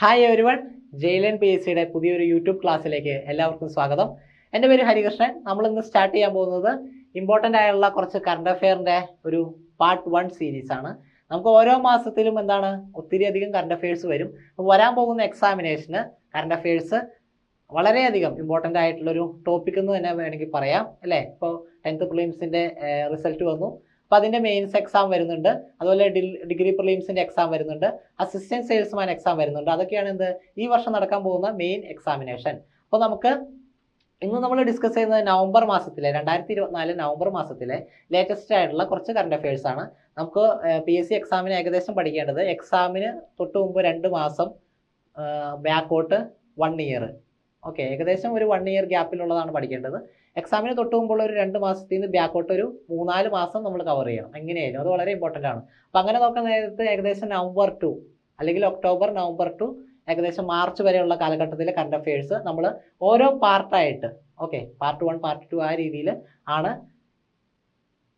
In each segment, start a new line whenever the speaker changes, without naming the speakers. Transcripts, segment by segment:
Hi everyone ജയിലൻ P S സിയുടെ പുതിയൊരു യൂട്യൂബ് ക്ലാസ്സിലേക്ക് എല്ലാവർക്കും സ്വാഗതം. എന്റെ പേര് ഹരികൃഷ്ണൻ. നമ്മൾ ഇന്ന് സ്റ്റാർട്ട് ചെയ്യാൻ പോകുന്നത് ഇമ്പോർട്ടന്റ് ആയുള്ള കുറച്ച് കറണ്ട് അഫെയറിന്റെ ഒരു പാർട്ട് വൺ സീരീസ് ആണ്. നമുക്ക് ഓരോ മാസത്തിലും എന്താണ് ഒത്തിരി അധികം കറണ്ട് അഫെയർസ് വരും. അപ്പോൾ വരാൻ പോകുന്ന എക്സാമിനേഷന് കറണ്ട് അഫെയർസ് വളരെയധികം ഇമ്പോർട്ടന്റ് ആയിട്ടുള്ളൊരു ടോപ്പിക് എന്ന് തന്നെ വേണമെങ്കിൽ പറയാം അല്ലേ? ഇപ്പോൾ ടെൻത്ത് പ്രിലിംസിന്റെ റിസൾട്ട് വന്നു. അപ്പോൾ അതിന്റെ മെയിൻസ് എക്സാം വരുന്നുണ്ട്. അതുപോലെ ഡിഗ്രി പ്രിലിംസിന്റെ എക്സാം വരുന്നുണ്ട്. അസിസ്റ്റന്റ് സെയിൽസ്മാൻ എക്സാം വരുന്നുണ്ട്. അതൊക്കെയാണ് എന്ത്? ഈ വർഷം നടക്കാൻ പോകുന്ന മെയിൻ എക്സാമിനേഷൻ അപ്പോൾ നമുക്ക് ഇന്ന് നമ്മൾ ഡിസ്കസ് ചെയ്യുന്നത് നവംബർ മാസത്തിലെ രണ്ടായിരത്തി ഇരുപത്തിനാല് നവംബർ മാസത്തിലെ ലേറ്റസ്റ്റ് ആയിട്ടുള്ള കുറച്ച് കറണ്ട് അഫയേഴ്സ് ആണ്. നമുക്ക് പി എസ് സി എക്സാമിന് ഏകദേശം പഠിക്കേണ്ടത് എക്സാമിന് തൊട്ട് മുമ്പ് രണ്ട് മാസം ബാക്കോട്ട് വൺ ഇയർ ഓക്കെ ഏകദേശം ഒരു വൺ ഇയർ ഗ്യാപ്പിലുള്ളതാണ് പഠിക്കേണ്ടത്. എക്സാമിന് തൊട്ട് മുമ്പുള്ള ഒരു രണ്ട് മാസത്തിൽ നിന്ന് ബാക്കോട്ട് ഒരു മൂന്നാൽ മാസം നമ്മൾ കവർ ചെയ്യണം. എങ്ങനെയായാലും. അത് വളരെ ഇമ്പോർട്ടന്റ് ആണ്. അപ്പം അങ്ങനെ നോക്കുന്ന നേരത്ത് ഏകദേശം നവംബർ ടു അല്ലെങ്കിൽ ഒക്ടോബർ നവംബർ ടു ഏകദേശം മാർച്ച് വരെയുള്ള കാലഘട്ടത്തിലെ കറണ്ട് അഫയേഴ്സ് നമ്മൾ ഓരോ പാർട്ടായിട്ട് okay part one part two ആ രീതിയിൽ ആണ്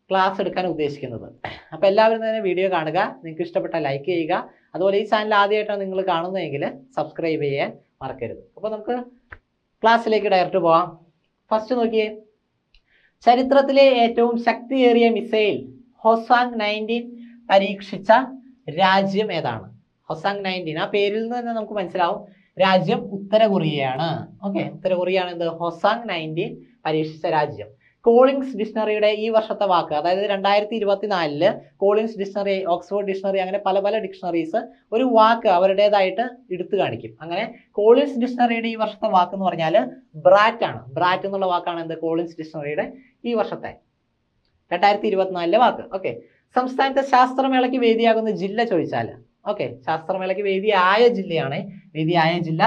ക്ലാസ് എടുക്കാൻ ഉദ്ദേശിക്കുന്നത്. അപ്പോൾ എല്ലാവരും തന്നെ വീഡിയോ കാണുക. നിങ്ങൾക്ക് ഇഷ്ടപ്പെട്ട ലൈക്ക് ചെയ്യുക. അതുപോലെ ഈ ചാനൽ ആദ്യമായിട്ടാണ് നിങ്ങൾ കാണുന്നതെങ്കിൽ സബ്സ്ക്രൈബ് ചെയ്യാൻ മറക്കരുത്. അപ്പോൾ നമുക്ക് ക്ലാസ്സിലേക്ക് ഡയറക്റ്റ് പോവാം. ഫസ്റ്റ് നോക്കിയേ. ചരിത്രത്തിലെ ഏറ്റവും ശക്തിയേറിയ മിസൈൽ ഹൊസാങ് നയന്റീൻ പരീക്ഷിച്ച രാജ്യം ഏതാണ്? Hwasong nineteen. ആ പേരിൽ നിന്ന് തന്നെ നമുക്ക് മനസ്സിലാവും. രാജ്യം ഉത്തര കൊറിയയാണ് ഓക്കെ. ഉത്തര കൊറിയയാണ് എന്ത്? ഹൊസാങ് നയന്റീൻ പരീക്ഷിച്ച രാജ്യം. കോളിങ്സ് ഡിക്ഷണറിയുടെ ഈ വർഷത്തെ വാക്ക് അതായത് രണ്ടായിരത്തി ഇരുപത്തിനാലിൽ കോളിങ്സ് ഡിക്ഷണറി ഓക്സ്ഫോർഡ് ഡിക്ഷണറി അങ്ങനെ പല പല ഡിക്ഷണറീസ് ഒരു വാക്ക് അവരുടേതായിട്ട് എടുത്തു കാണിക്കും. അങ്ങനെ കോളിൻസ് ഡിക്ഷണറിയുടെ ഈ വർഷത്തെ വാക്ക് എന്ന് പറഞ്ഞാൽ ബ്രാറ്റ് ആണ്. ബ്രാറ്റ് എന്നുള്ള വാക്കാണ് എന്ത്? കോളിൻസ് ഡിക്ഷണറിയുടെ ഈ വർഷത്തെ രണ്ടായിരത്തി ഇരുപത്തിനാലിലെ വാക്ക്. ഓക്കെ സംസ്ഥാനത്തെ ശാസ്ത്രമേളയ്ക്ക് വേദിയാകുന്ന ജില്ല ചോദിച്ചാൽ ഓക്കെ ശാസ്ത്രമേളയ്ക്ക് വേദിയായ ജില്ലയാണ്. വേദിയായ ജില്ല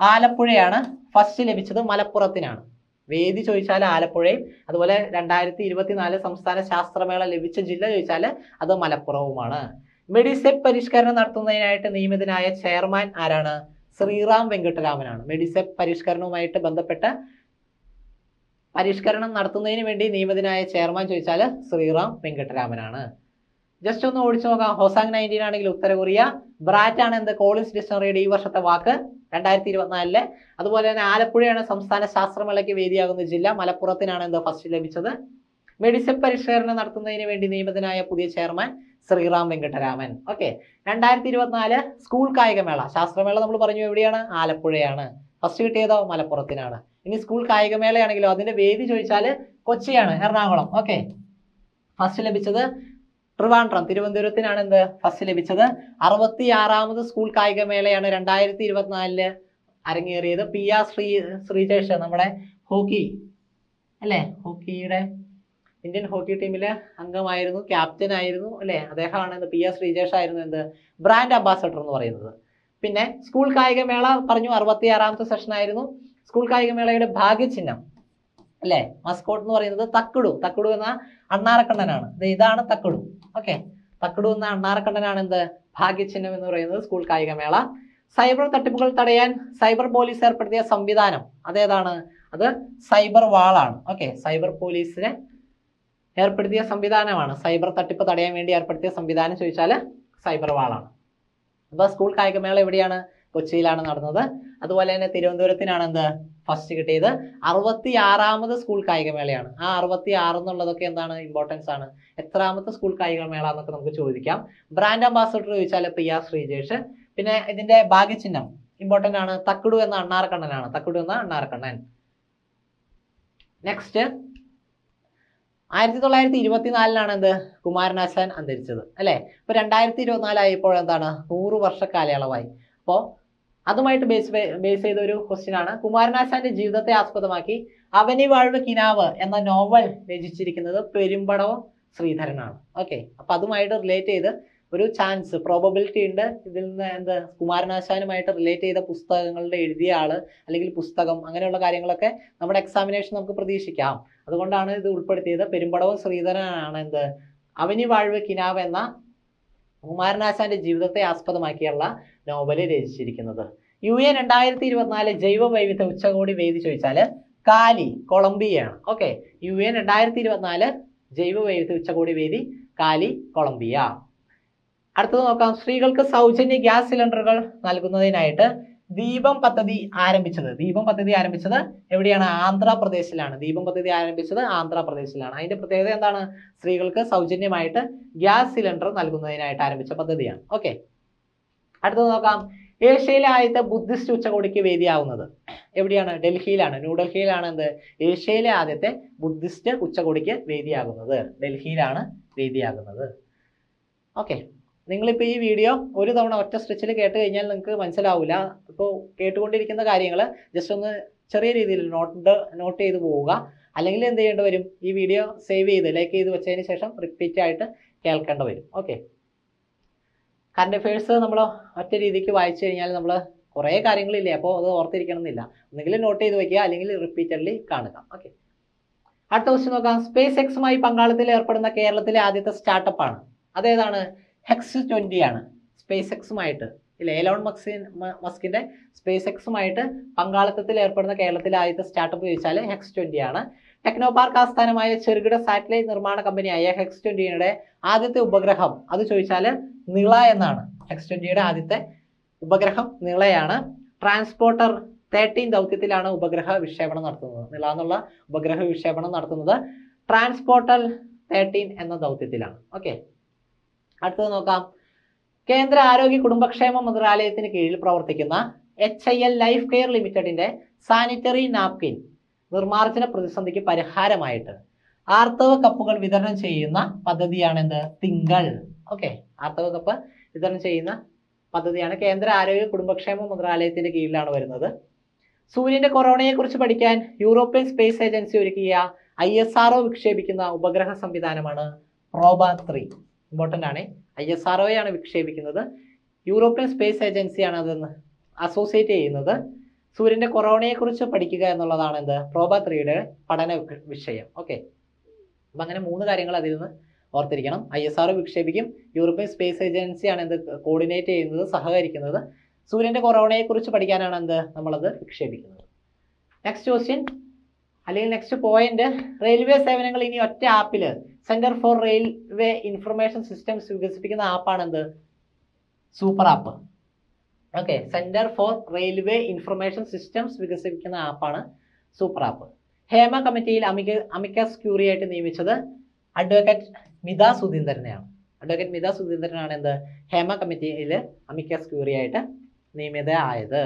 ആലപ്പുഴയാണ്. ഫസ്റ്റ് ലഭിച്ചത് മലപ്പുറത്തിനാണ്. വേദി ചോദിച്ചാൽ ആലപ്പുഴയും അതുപോലെ രണ്ടായിരത്തി ഇരുപത്തിനാല് സംസ്ഥാന ശാസ്ത്രമേള ലഭിച്ച ജില്ല ചോദിച്ചാൽ അത് മലപ്പുറവുമാണ്. മെഡിസെപ് പരിഷ്കരണം നടത്തുന്നതിനായിട്ട് നിയമിതനായ ചെയർമാൻ ആരാണ്? ശ്രീറാം വെങ്കട്ടരാമനാണ്. മെഡിസെപ് പരിഷ്കരണവുമായിട്ട് ബന്ധപ്പെട്ട പരിഷ്കരണം നടത്തുന്നതിന് വേണ്ടി നിയമിതനായ ചെയർമാൻ ചോദിച്ചാൽ ശ്രീറാം വെങ്കട്ടരാമനാണ്. ജസ്റ്റ് ഒന്ന് ഓടിച്ചു നോക്കാം. ഹോസാങ് നയന്റീൻ ആണെങ്കിൽ ഉത്തര കൊറിയ ബ്രാറ്റ് ആണ് എന്ത്? കോളിൻസ് ഡിക്ഷണറിയുടെ ഈ വർഷത്തെ വാക്ക്. രണ്ടായിരത്തി ഇരുപത്തിനാലിലെ അതുപോലെ തന്നെ ആലപ്പുഴയാണ് സംസ്ഥാന ശാസ്ത്രമേളയ്ക്ക് വേദിയാകുന്ന ജില്ല. മലപ്പുറത്തിനാണ് എന്തോ ഫസ്റ്റ് ലഭിച്ചത്. മെഡിസിൻ പരിഷ്കരണം നടത്തുന്നതിന് വേണ്ടി നിയമിതനായ പുതിയ ചെയർമാൻ ശ്രീറാം വെങ്കട്ടരാമൻ. ഓക്കെ. രണ്ടായിരത്തി ഇരുപത്തിനാല് സ്കൂൾ കായികമേള. ശാസ്ത്രമേള നമ്മൾ പറഞ്ഞു എവിടെയാണ്? ആലപ്പുഴയാണ്. ഫസ്റ്റ് കിട്ടിയതോ? മലപ്പുറത്തിനാണ്. ഇനി സ്കൂൾ കായികമേളയാണെങ്കിലോ? അതിന്റെ വേദി ചോദിച്ചാൽ കൊച്ചിയാണ് എറണാകുളം. ഓക്കെ. ഫസ്റ്റ് ലഭിച്ചത് ട്രിവാൻഡ്രം തിരുവനന്തപുരത്തിനാണ് എന്ത് ഫസ്റ്റ് ലഭിച്ചത്? അറുപത്തി ആറാമത് സ്കൂൾ കായികമേളയാണ് രണ്ടായിരത്തി ഇരുപത്തിനാലിൽ അരങ്ങേറിയത്. പി ആർ ശ്രീ ശ്രീജേഷ് നമ്മുടെ ഹോക്കി അല്ലേ? ഹോക്കിയുടെ ഇന്ത്യൻ ഹോക്കി ടീമിലെ അംഗമായിരുന്നു ക്യാപ്റ്റൻ ആയിരുന്നു അല്ലേ? അദ്ദേഹമാണ് എന്ത് പി ആർ ശ്രീജേഷ് ആയിരുന്നു എന്ത്? ബ്രാൻഡ് അംബാസഡർ എന്ന് പറയുന്നത്. പിന്നെ സ്കൂൾ കായികമേള പറഞ്ഞു അറുപത്തി ആറാമത്തെ സെഷൻ ആയിരുന്നു. സ്കൂൾ കായികമേളയുടെ ഭാഗ്യചിഹ്നം. അല്ലേ? മസ്കോട്ട് എന്ന് പറയുന്നത് തക്കുടു. തക്കുടു എന്ന അണ്ണാറക്കണ്ണനാണ് ഇതാണ് തക്കുടു. ഓക്കെ. തക്കുടു എന്ന അണ്ണാറക്കണ്ണനാണ് എന്ത്? ഭാഗ്യചിഹ്നം എന്ന് പറയുന്നത് സ്കൂൾ കായികമേള. സൈബർ തട്ടിപ്പുകൾ തടയാൻ സൈബർ പോലീസ് ഏർപ്പെടുത്തിയ സംവിധാനം. അതേതാണ് അത് സൈബർ വാളാണ്. ഓക്കെ. സൈബർ പോലീസിന് ഏർപ്പെടുത്തിയ സംവിധാനമാണ്. സൈബർ തട്ടിപ്പ് തടയാൻ വേണ്ടി ഏർപ്പെടുത്തിയ സംവിധാനം ചോദിച്ചാൽ സൈബർ വാളാണ്. അപ്പോൾ സ്കൂൾ കായികമേള എവിടെയാണ്? കൊച്ചിയിലാണ് നടന്നത്. അതുപോലെ തന്നെ തിരുവനന്തപുരത്തിനാണ് എന്ത് ഫസ്റ്റ് കിട്ടിയത്. അറുപത്തി ആറാമത് സ്കൂൾ കായികമേളയാണ്. ആ അറുപത്തി ആറ് എന്നുള്ളതൊക്കെ എന്താണ്? ഇമ്പോർട്ടൻസ് ആണ്. എത്രാമത്തെ സ്കൂൾ കായികമേള എന്നൊക്കെ നമുക്ക് ചോദിക്കാം. ബ്രാൻഡ് അംബാസഡർ ചോദിച്ചാൽ പി ആർ ശ്രീജേഷ്. പിന്നെ ഇതിന്റെ ഭാഗ്യചിഹ്നം ഇമ്പോർട്ടന്റ് ആണ്. തക്കുടു എന്ന അണ്ണാർക്കണ്ണനാണ്. തക്കുടു എന്ന അണ്ണാർക്കണ്ണൻ. നെക്സ്റ്റ് ആയിരത്തി തൊള്ളായിരത്തി ഇരുപത്തിനാലിലാണ് എന്ത് കുമാരനാശാൻ അന്തരിച്ചത്. അല്ലേ? ഇപ്പൊ രണ്ടായിരത്തി ഇരുപത്തിനാലായപ്പോൾ എന്താണ്? നൂറ് വർഷ കാലയളവായി. അപ്പോൾ അതുമായിട്ട് ബേസ് ബേസ് ചെയ്ത ഒരു ക്വസ്റ്റ്യൻ ആണ്. കുമാരനാശാന്റെ ജീവിതത്തെ ആസ്പദമാക്കി അവനി വാഴ്വ് കിനാവ് എന്ന നോവൽ രചിച്ചിരിക്കുന്നത് പെരുമ്പടവം ശ്രീധരനാണ്. ഓക്കെ അപ്പൊ അതുമായിട്ട് റിലേറ്റ് ചെയ്ത് ഒരു ചാൻസ് പ്രോബബിലിറ്റി ഉണ്ട്. ഇതിൽ നിന്ന് എന്ത് കുമാരനാശാനുമായിട്ട് റിലേറ്റ് ചെയ്ത പുസ്തകങ്ങളുടെ എഴുതിയ ആൾ അല്ലെങ്കിൽ പുസ്തകം അങ്ങനെയുള്ള കാര്യങ്ങളൊക്കെ നമ്മുടെ എക്സാമിനേഷൻ നമുക്ക് പ്രതീക്ഷിക്കാം. അതുകൊണ്ടാണ് ഇത് ഉൾപ്പെടുത്തിയത്. പെരുമ്പടവം ശ്രീധരനാണ് എന്ത്? അവനി വാഴ്വ് കിനാവ് എന്ന കുമാരനാശാന്റെ ജീവിതത്തെ ആസ്പദമാക്കിയുള്ള നോവൽ രചിച്ചിരിക്കുന്നത്. യു എ രണ്ടായിരത്തി ഇരുപത്തിനാല് ജൈവ വൈവിധ്യ ഉച്ചകോടി വേദി ചോദിച്ചാൽ കാലി കൊളംബിയയാണ്. ഓക്കെ യു എൻ രണ്ടായിരത്തി ഇരുപത്തിനാല് ജൈവ വൈവിധ്യ ഉച്ചകോടി വേദി കാലി കൊളംബിയ. അടുത്തത് നോക്കാം. സ്ത്രീകൾക്ക് സൗജന്യ ഗ്യാസ് സിലിണ്ടറുകൾ നൽകുന്നതിനായിട്ട് ദീപം പദ്ധതി ആരംഭിച്ചത്. ദീപം പദ്ധതി ആരംഭിച്ചത് എവിടെയാണ്? ആന്ധ്രാപ്രദേശിലാണ്. ദീപം പദ്ധതി ആരംഭിച്ചത് ആന്ധ്രാപ്രദേശിലാണ്. അതിന്റെ പ്രത്യേകത എന്താണ്? സ്ത്രീകൾക്ക് സൗജന്യമായിട്ട് ഗ്യാസ് സിലിണ്ടർ നൽകുന്നതിനായിട്ട് ആരംഭിച്ച പദ്ധതിയാണ്. ഓക്കെ. അടുത്തത് നോക്കാം. ഏഷ്യയിലെ ആദ്യത്തെ ബുദ്ധിസ്റ്റ് ഉച്ചകോടിക്ക് വേദിയാവുന്നത് എവിടെയാണ്? ഡൽഹിയിലാണ്. ന്യൂഡൽഹിയിലാണ് എന്ത്? ഏഷ്യയിലെ ആദ്യത്തെ ബുദ്ധിസ്റ്റ് ഉച്ചകോടിക്ക് വേദിയാകുന്നത്. ഡൽഹിയിലാണ് വേദിയാകുന്നത്. ഓക്കെ. നിങ്ങളിപ്പോൾ ഈ വീഡിയോ ഒരു തവണ ഒറ്റ സ്ട്രെച്ചിൽ കേട്ട് കഴിഞ്ഞാൽ നിങ്ങൾക്ക് മനസ്സിലാവില്ല ഇപ്പോൾ കേട്ടുകൊണ്ടിരിക്കുന്ന കാര്യങ്ങൾ ജസ്റ്റ് ഒന്ന് ചെറിയ രീതിയിൽ നോട്ട് നോട്ട് ചെയ്ത് പോവുക. അല്ലെങ്കിൽ എന്ത് ചെയ്യേണ്ടി വരും? ഈ വീഡിയോ സേവ് ചെയ്ത് ലൈക്ക് ചെയ്ത് വെച്ചതിന് ശേഷം റിപ്പീറ്റ് ആയിട്ട് കേൾക്കേണ്ടി വരും. ഓക്കെ കറണ്ട് അഫയേഴ്സ് നമ്മൾ ഒറ്റ രീതിക്ക് വായിച്ചു കഴിഞ്ഞാൽ നമ്മൾ കുറേ കാര്യങ്ങളില്ലേ? അപ്പോൾ അത് ഓർത്തിരിക്കണം എന്നില്ല ഒന്നുകിൽ നോട്ട് ചെയ്ത് വയ്ക്കുക അല്ലെങ്കിൽ റിപ്പീറ്റഡ്ലി കാണുക. ഓക്കെ അടുത്ത ക്വസ്റ്റ്യൻ നോക്കാം. സ്പേസ് എക്സുമായി പങ്കാളിത്തത്തിൽ ഏർപ്പെടുന്ന കേരളത്തിലെ ആദ്യത്തെ സ്റ്റാർട്ടപ്പാണ് അതേതാണ് ഹെക്സ് ട്വന്റി ആണ് സ്പേസ് എക്സുമായിട്ട് ഇല്ല? എലോൺ മക്സി മസ്കിന്റെ സ്പേസ് എക്സുമായിട്ട് പങ്കാളിത്തത്തിൽ ഏർപ്പെടുന്ന കേരളത്തിലെ ആദ്യത്തെ സ്റ്റാർട്ടപ്പ് ചോദിച്ചാൽ ഹെക്സ് ട്വന്റി ആണ് ടെക്നോ പാർക്ക് ആസ്ഥാനമായ ചെറുകിട സാറ്റലൈറ്റ് നിർമ്മാണ കമ്പനിയായ ഹെക്സ് ട്വന്റിയുടെ ആദ്യത്തെ ഉപഗ്രഹം അത് ചോദിച്ചാൽ നിള എന്നാണ്. ഹെക്സ് ട്വന്റിയുടെ ആദ്യത്തെ ഉപഗ്രഹം നിളയാണ്. ട്രാൻസ്പോർട്ടർ തേർട്ടീൻ ദൗത്യത്തിലാണ് ഉപഗ്രഹ വിക്ഷേപണം നടത്തുന്നത്. നിള എന്നുള്ള ഉപഗ്രഹ വിക്ഷേപണം നടത്തുന്നത് ട്രാൻസ്പോർട്ടർ തേർട്ടീൻ എന്ന ദൗത്യത്തിലാണ്. ഓക്കെ? അടുത്തത് നോക്കാം. കേന്ദ്ര ആരോഗ്യ കുടുംബക്ഷേമ മന്ത്രാലയത്തിന് കീഴിൽ പ്രവർത്തിക്കുന്ന H I L life care ലിമിറ്റഡിന്റെ സാനിറ്ററി നാപ്കിൻ നിർമ്മാർജന പ്രതിസന്ധിക്ക് പരിഹാരമായിട്ട് ആർത്തവ കപ്പുകൾ വിതരണം ചെയ്യുന്ന പദ്ധതിയാണ് എന്ത് തിങ്കൾ. ഓക്കെ. ആർത്തവ കപ്പ് വിതരണം ചെയ്യുന്ന പദ്ധതിയാണ് കേന്ദ്ര ആരോഗ്യ കുടുംബക്ഷേമ മന്ത്രാലയത്തിന്റെ കീഴിലാണ് വരുന്നത്. സൂര്യന്റെ കൊറോണയെ കുറിച്ച് പഠിക്കാൻ യൂറോപ്യൻ സ്പേസ് ഏജൻസി ഒരുക്കിയ ഐ എസ് വിക്ഷേപിക്കുന്ന ഉപഗ്രഹ സംവിധാനമാണ് പ്രോബ ത്രീ. ഇമ്പോർട്ടന്റ് ആണ് ഐ എസ് ആർ ആണ് വിക്ഷേപിക്കുന്നത്. യൂറോപ്യൻ സ്പേസ് ഏജൻസിയാണ് അതെന്ന് അസോസിയേറ്റ് ചെയ്യുന്നത്. സൂര്യന്റെ കൊറോണയെക്കുറിച്ച് പഠിക്കുക എന്നുള്ളതാണ് എന്ത്? പ്രോബ ത്രീയുടെ പഠന വിഷയം. ഓക്കെ. അപ്പം അങ്ങനെ മൂന്ന് കാര്യങ്ങൾ അതിൽ നിന്ന് ഓർത്തിരിക്കണം. ഐ എസ് ആർ വിക്ഷേപിക്കും. യൂറോപ്യൻ സ്പേസ് ഏജൻസിയാണ് എന്ത് കോർഡിനേറ്റ് ചെയ്യുന്നത് സഹകരിക്കുന്നത്. സൂര്യന്റെ കൊറോണയെക്കുറിച്ച് പഠിക്കാനാണ് എന്ത് നമ്മളത് വിക്ഷേപിക്കുന്നത്. നെക്സ്റ്റ് ക്വസ്റ്റ്യൻ അല്ലെങ്കിൽ നെക്സ്റ്റ് പോയിന്റ് റെയിൽവേ സേവനങ്ങൾ ഇനി ഒറ്റ ആപ്പിൽ centre for railway information systems വികസിപ്പിക്കുന്ന ആപ്പാണ് എന്ത് super app okay centre for railway information systems വികസിപ്പിക്കുന്ന ആപ്പാണ് സൂപ്പർ ആപ്പ് ഹേമ കമ്മിറ്റിയിൽ അമിക അമിക്കാസ് ക്യൂറിയായിട്ട് നിയമിച്ചത് അഡ്വക്കേറ്റ് മിത സുധീന്ദ്രനെയാണ്. അഡ്വക്കേറ്റ് മിത സുധീന്ദ്രനാണ് എന്ത്? ഹേമ കമ്മിറ്റിയിൽ അമിക്കാസ് ക്യൂറിയായിട്ട് നിയമിത ആയത്.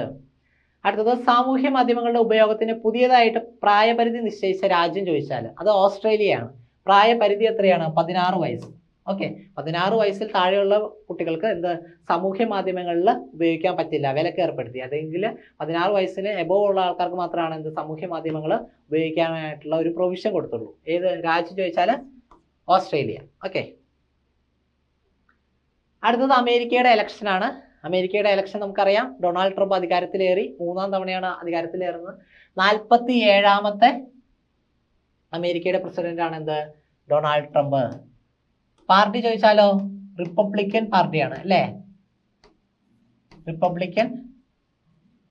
അടുത്തത് സാമൂഹ്യ മാധ്യമങ്ങളുടെ ഉപയോഗത്തിന് പുതിയതായിട്ട് പ്രായപരിധി നിശ്ചയിച്ച രാജ്യം ചോദിച്ചാൽ അത് ഓസ്ട്രേലിയയാണ്. പ്രായപരിധി എത്രയാണ്? പതിനാറ് വയസ്സ്. ഓക്കെ. പതിനാറ് വയസ്സിൽ താഴെയുള്ള കുട്ടികൾക്ക് എന്ത് സാമൂഹ്യ മാധ്യമങ്ങളിൽ ഉപയോഗിക്കാൻ പറ്റില്ല. വിലക്ക് ഏർപ്പെടുത്തി. അതെങ്കിൽ പതിനാറ് വയസ്സിന് എബോവ് ഉള്ള ആൾക്കാർക്ക് മാത്രമാണ് എന്ത് സാമൂഹ്യ മാധ്യമങ്ങൾ ഉപയോഗിക്കാനായിട്ടുള്ള ഒരു പ്രൊവിഷൻ കൊടുത്തുള്ളൂ. ഏത് രാജ്യം ചോദിച്ചാൽ ഓസ്ട്രേലിയ. ഓക്കെ. അടുത്തത് അമേരിക്കയുടെ ഇലക്ഷനാണ് അമേരിക്കയുടെ ഇലക്ഷൻ നമുക്കറിയാം. ഡൊണാൾഡ് ട്രംപ് അധികാരത്തിലേറി. മൂന്നാം തവണയാണ് അധികാരത്തിലേറുന്നത്. നാൽപ്പത്തി ഏഴാമത്തെ അമേരിക്കയുടെ പ്രസിഡന്റ് ആണ് എന്ത്? Donald Trump. പാർട്ടി ചോദിച്ചാലോ? റിപ്പബ്ലിക്കൻ പാർട്ടിയാണ് അല്ലേ? റിപ്പബ്ലിക്കൻ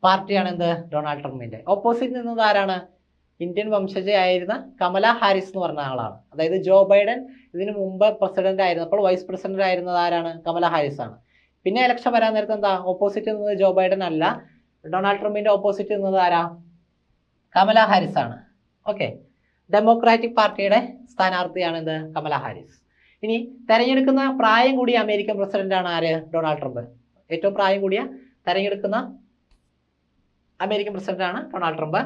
പാർട്ടിയാണ് എന്ത്? ഡൊണാൾഡ് ട്രംപിന്റെ. ഓപ്പോസിറ്റ് നിന്നത് ആരാണ്? ഇന്ത്യൻ വംശജയായിരുന്ന കമല ഹാരിസ് എന്ന് പറഞ്ഞ ആളാണ്. അതായത് ജോ ബൈഡൻ ഇതിനു മുമ്പ് പ്രസിഡന്റ് ആയിരുന്നു. അപ്പോൾ വൈസ് പ്രസിഡന്റ് ആയിരുന്നത് ആരാണ്? കമല ഹാരിസ് ആണ്. പിന്നെ ഇലക്ഷൻ വരാൻ നേരത്തെ എന്താ? ഓപ്പോസിറ്റ് നിന്നത് ജോ ബൈഡൻ അല്ല. ഡൊണാൾഡ് ട്രംപിന്റെ ഓപ്പോസിറ്റ് നിന്നത് ആരാ? കമല ഹാരിസ് ആണ്. ഓക്കെ. ഡെമോക്രാറ്റിക് പാർട്ടിയുടെ സ്ഥാനാർത്ഥിയാണ് എന്ത്? കമല ഹാരിസ് ഇനി തെരഞ്ഞെടുക്കുന്ന പ്രായം കൂടിയ അമേരിക്കൻ പ്രസിഡന്റാണ് ആര്? ഡൊണാൾഡ് ട്രംപ് ഏറ്റവും പ്രായം കൂടിയ തെരഞ്ഞെടുക്കുന്ന അമേരിക്കൻ പ്രസിഡന്റ് ആണ് ഡൊണാൾഡ് ട്രംപ്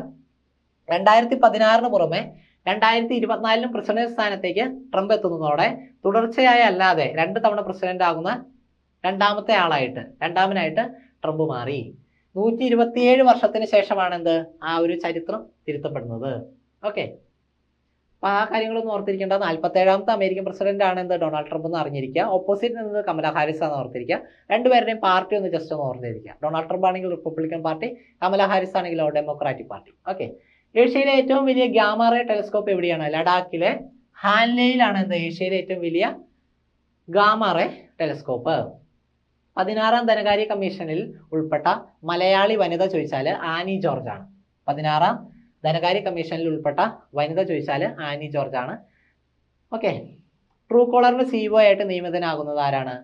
രണ്ടായിരത്തി പതിനാറിന് പുറമെ രണ്ടായിരത്തി ഇരുപത്തിനാലിലും പ്രസിഡന്റ് സ്ഥാനത്തേക്ക് ട്രംപ് എത്തുന്നതോടെ തുടർച്ചയായി അല്ലാതെ രണ്ട് തവണ പ്രസിഡന്റ് ആകുന്ന രണ്ടാമത്തെ ആളായിട്ട് രണ്ടാമനായിട്ട് ട്രംപ് മാറി. നൂറ്റി ഇരുപത്തിയേഴ് വർഷത്തിന് ശേഷമാണ് എന്ത്? ആ ഒരു ചരിത്രം തിരുത്തപ്പെടുന്നത്. ഓക്കെ അപ്പൊ ആ കാര്യങ്ങളൊന്നും ഓർത്തിരിക്കേണ്ട. നാൽപ്പത്തി ഏഴാമത്തെ അമേരിക്കൻ പ്രസിഡന്റ് ആണ് എന്ത്? ഡൊണാൾഡ് ട്രംപ് എന്ന് അറിഞ്ഞിരിക്കുക. ഓപ്പോസിറ്റ് നിന്നത് കമല ഹാരിസ് ആണെന്ന് ഓർത്തിരിക്കുക. രണ്ടുപേരുടെയും പാർട്ടി ഒന്ന് ജസ്റ്റ് ഒന്ന് ഓർത്തിരിക്കുക. ഡൊണാൾഡ് ട്രംപ് ആണെങ്കിൽ റിപ്പബ്ലിക്കൻ പാർട്ടി കമല ഹാരിസ് ആണെങ്കിലോ ഡെമോക്രാറ്റിക് പാർട്ടി. ഓക്കെ ഏഷ്യയിലെ ഏറ്റവും വലിയ ഗ്യാമറേ ടെലിസ്കോപ്പ് എവിടെയാണ്? ലഡാക്കിലെ ഹാൻലെയിലാണ് എന്ത്? ഏഷ്യയിലെ ഏറ്റവും വലിയ ഗാമറേ ടെലിസ്കോപ്പ്. പതിനാറാം ധനകാര്യ കമ്മീഷനിൽ ഉൾപ്പെട്ട മലയാളി വനിത ചോദിച്ചാൽ ആനി ജോർജ് ആണ് പതിനാറാം ധനകാര്യ കമ്മീഷനിൽ ഉൾപ്പെട്ട വനിത ചോദിച്ചാൽ ആനി ജോർജ് ആണ് ഓക്കെ. ട്രൂ കോളറിന്റെ സിഇഒ ആയിട്ട് നിയമിതനാകുന്നത് ആരാണ്?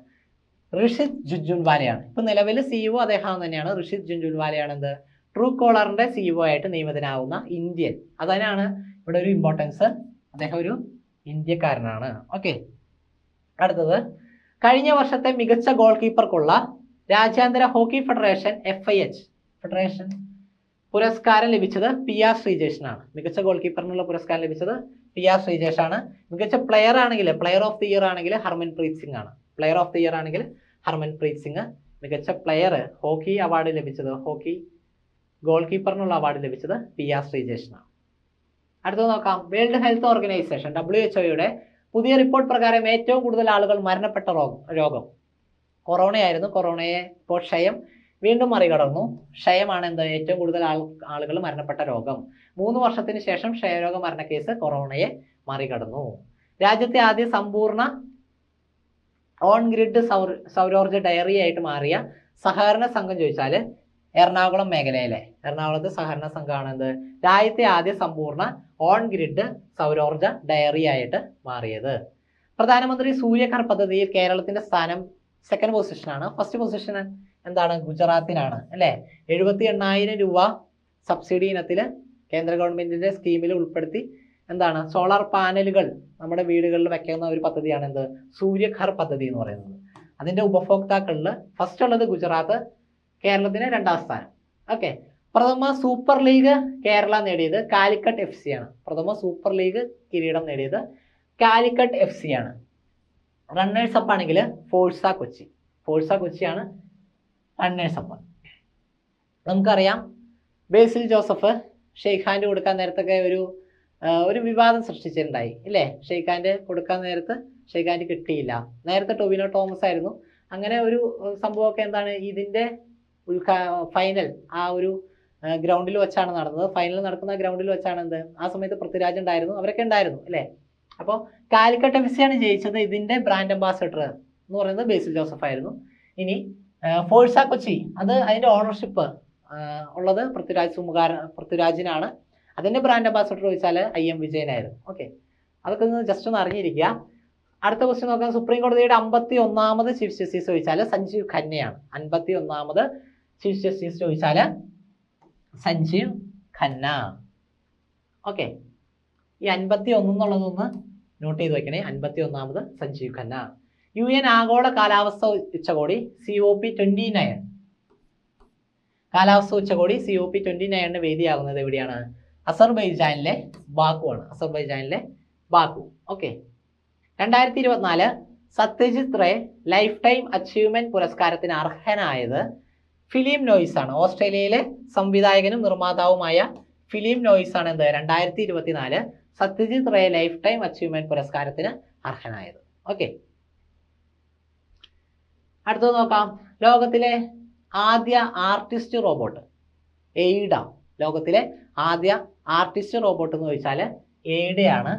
ഋഷിത് ജുൻജുൻവാലയാണ് ഇപ്പൊ നിലവിൽ സിഇഒ അദ്ദേഹം തന്നെയാണ്. ഋഷിത് ജുൻജുൻവാലയാണ് എന്ത്? ട്രൂ കോളറിന്റെ സിഇഒ ആയിട്ട് നിയമിതനാവുന്ന ഇന്ത്യൻ. അതനാണ് ഇവിടെ ഒരു ഇമ്പോർട്ടൻസ് അദ്ദേഹം ഒരു ഇന്ത്യക്കാരനാണ്. ഓക്കെ. അടുത്തത്. കഴിഞ്ഞ വർഷത്തെ മികച്ച ഗോൾ കീപ്പർക്കുള്ള രാജ്യാന്തര hockey federation F I H federation? പുരസ്കാരം ലഭിച്ചത് പി ആർ ശ്രീജേഷനാണ്. മികച്ച ഗോൾ കീപ്പറിനുള്ള പുരസ്കാരം ലഭിച്ചത് പി ആർ ശ്രീജേഷാണ്. മികച്ച പ്ലെയർ ആണെങ്കിൽ പ്ലെയർ ഓഫ് ദി ഇയർ ആണെങ്കിൽ ഹർമൻ പ്രീത് സിംഗ് ആണ്. പ്ലെയർ ഓഫ് ദി ഇയർ ആണെങ്കിൽ ഹർമൻ പ്രീത് സിംഗ്. മികച്ച പ്ലെയർ ഹോക്കി അവാർഡ് ലഭിച്ചത് ഹോക്കി ഗോൾ കീപ്പറിനുള്ള അവാർഡ് ലഭിച്ചത് പി ആർ ശ്രീജേഷനാണ്. അടുത്തത് നോക്കാം. World health organisation W H ഒയുടെ പുതിയ റിപ്പോർട്ട് പ്രകാരം ഏറ്റവും കൂടുതൽ ആളുകൾ മരണപ്പെട്ട രോഗം. കൊറോണയായിരുന്നു. കൊറോണയെ ഇപ്പോൾ ക്ഷയം വീണ്ടും മറികടന്നു. ക്ഷയമാണ് എന്താ ഏറ്റവും കൂടുതൽ ആൾ ആളുകൾ മരണപ്പെട്ട രോഗം. മൂന്ന് വർഷത്തിന് ശേഷം ക്ഷയരോഗ കേസ് കൊറോണയെ മറികടന്നു. രാജ്യത്തെ ആദ്യ സമ്പൂർണ ഓൺ ഗ്രിഡ് സൗർ സൗരോർജ ഡയറി ആയിട്ട് മാറിയ സഹകരണ സംഘം ചോദിച്ചാൽ എറണാകുളം മേഖലയിലെ എറണാകുളത്ത് സഹകരണ സംഘമാണ് എന്ത്? രാജ്യത്തെ ആദ്യ സമ്പൂർണ ഓൺ ഗ്രിഡ് സൗരോർജ ഡയറി ആയിട്ട് മാറിയത്. പ്രധാനമന്ത്രി സൂര്യഘർ പദ്ധതിയിൽ കേരളത്തിന്റെ സ്ഥാനം സെക്കൻഡ് പൊസിഷനാണ് ഫസ്റ്റ് പൊസിഷൻ എന്താണ്? ഗുജറാത്തിനാണ് അല്ലേ? എഴുപത്തി എണ്ണായിരം രൂപ സബ്സിഡി ഇനത്തിൽ കേന്ദ്ര ഗവൺമെന്റിന്റെ സ്കീമിൽ ഉൾപ്പെടുത്തി എന്താണ്? സോളാർ പാനലുകൾ നമ്മുടെ വീടുകളിൽ വെക്കുന്ന ഒരു പദ്ധതിയാണ് എന്ത്? സൂര്യഘർ പദ്ധതി എന്ന് പറയുന്നത്. അതിന്റെ ഉപഭോക്താക്കളിൽ ഫസ്റ്റ് ഉള്ളത് ഗുജറാത്ത് കേരളത്തിന് രണ്ടാം സ്ഥാനം. ഓക്കെ പ്രഥമ സൂപ്പർ ലീഗ് കേരള നേടിയത് കാലിക്കട്ട് എഫ് സി ആണ്. പ്രഥമ സൂപ്പർ ലീഗ് കിരീടം നേടിയത് കാലിക്കട്ട് എഫ് സി ആണ്. റണ്ണേഴ്സ് അപ്പ് ആണെങ്കിൽ ഫോഴ്സ കൊച്ചി. ഫോഴ്സ കൊച്ചിയാണ് റണ്ണേഴ്സ് അപ്പ് നമുക്കറിയാം ബേസിൽ ജോസഫ് ഷെയ്ഖാന്റെ കൊടുക്കാൻ നേരത്തൊക്കെ ഒരു ഒരു വിവാദം സൃഷ്ടിച്ചിട്ടുണ്ടായി ഇല്ലേ? ഷെയ്ഖാന്റെ കൊടുക്കാൻ നേരത്ത് ഷെയ്ഖാന്റെ കിട്ടിയില്ല. നേരത്തെ ടൊവിനോ തോമസ് ആയിരുന്നു. അങ്ങനെ ഒരു സംഭവമൊക്കെ എന്താണ് ഇതിന്റെ ഉദ്ഘാ ഫൈനൽ ആ ഒരു ഗ്രൗണ്ടിൽ വെച്ചാണ് നടന്നത്. ഫൈനൽ നടക്കുന്ന ഗ്രൗണ്ടിൽ വെച്ചാണ് എന്ത്? ആ സമയത്ത് പൃഥ്വിരാജ് ഉണ്ടായിരുന്നു അവരൊക്കെ ഉണ്ടായിരുന്നു അല്ലേ അപ്പോൾ കാലിക്കട്ട് എഫ് സിയാണ് ജയിച്ചത് ഇതിന്റെ ബ്രാൻഡ് അംബാസഡർ എന്ന് പറയുന്നത് ബേസിൽ ജോസഫ് ആയിരുന്നു. ഇനി ഫോഴ്സ കൊച്ചി. അത് അതിന്റെ ഓണർഷിപ്പ് ഉള്ളത് പൃഥ്വിരാജ് സുമുഖാര പൃഥ്വിരാജിനാണ്. അതിന്റെ ബ്രാൻഡ് അംബാസഡർ ചോദിച്ചാൽ ഐ എം വിജയനായിരുന്നു. ഓക്കെ അതൊക്കെ ഒന്ന് ജസ്റ്റ് ഒന്ന് അറിഞ്ഞിരിക്കുക. അടുത്ത ക്വസ്റ്റ്യൻ നോക്കാം. സുപ്രീം കോടതിയുടെ അമ്പത്തി ഒന്നാമത് ചീഫ് ജസ്റ്റിസ് ചോദിച്ചാൽ സഞ്ജീവ് ഖന്നയാണ്. അൻപത്തി ഒന്നാമത് ചീഫ് ജസ്റ്റിസ് ചോദിച്ചാൽ സഞ്ജീവ് ഖന്ന. ഓക്കെ ഈ അൻപത്തി ഒന്ന് എന്നുള്ളതൊന്ന് നോട്ട് ചെയ്ത് വെക്കണേ. അൻപത്തി ഒന്നാമത് സഞ്ജീവ് ഖന്ന. യു എൻ ആഗോള കാലാവസ്ഥ ഉച്ചകോടി C O P twenty nine കാലാവസ്ഥ ഉച്ചകോടി സി ഒ പി ട്വന്റി നയനിന് വേദിയാകുന്നത് എവിടെയാണ്? അസർബൈജാനിലെ ബാക്കു ആണ് അസർബൈജാനിലെ ബാക്കു. ഓക്കെ രണ്ടായിരത്തി ഇരുപത്തിനാല് Satyajit Ray lifetime achievement പുരസ്കാരത്തിന് അർഹനായത് ഫിലിം നോയ്സ് ആണ് ഓസ്ട്രേലിയയിലെ സംവിധായകനും നിർമ്മാതാവുമായ ഫിലിം നോയ്സ് ആണ് എന്ത്? രണ്ടായിരത്തി ഇരുപത്തിനാല് Satyajit Ray lifetime achievement പുരസ്കാരത്തിന് അർഹനായത്. ഓക്കെ അടുത്തത് നോക്കാം. ലോകത്തിലെ ആദ്യ ആർട്ടിസ്റ്റ് റോബോട്ട്. എയ്ഡ. ലോകത്തിലെ ആദ്യ ആർട്ടിസ്റ്റ് റോബോട്ട് എന്ന് ചോദിച്ചാൽ എയ്ഡയാണ്.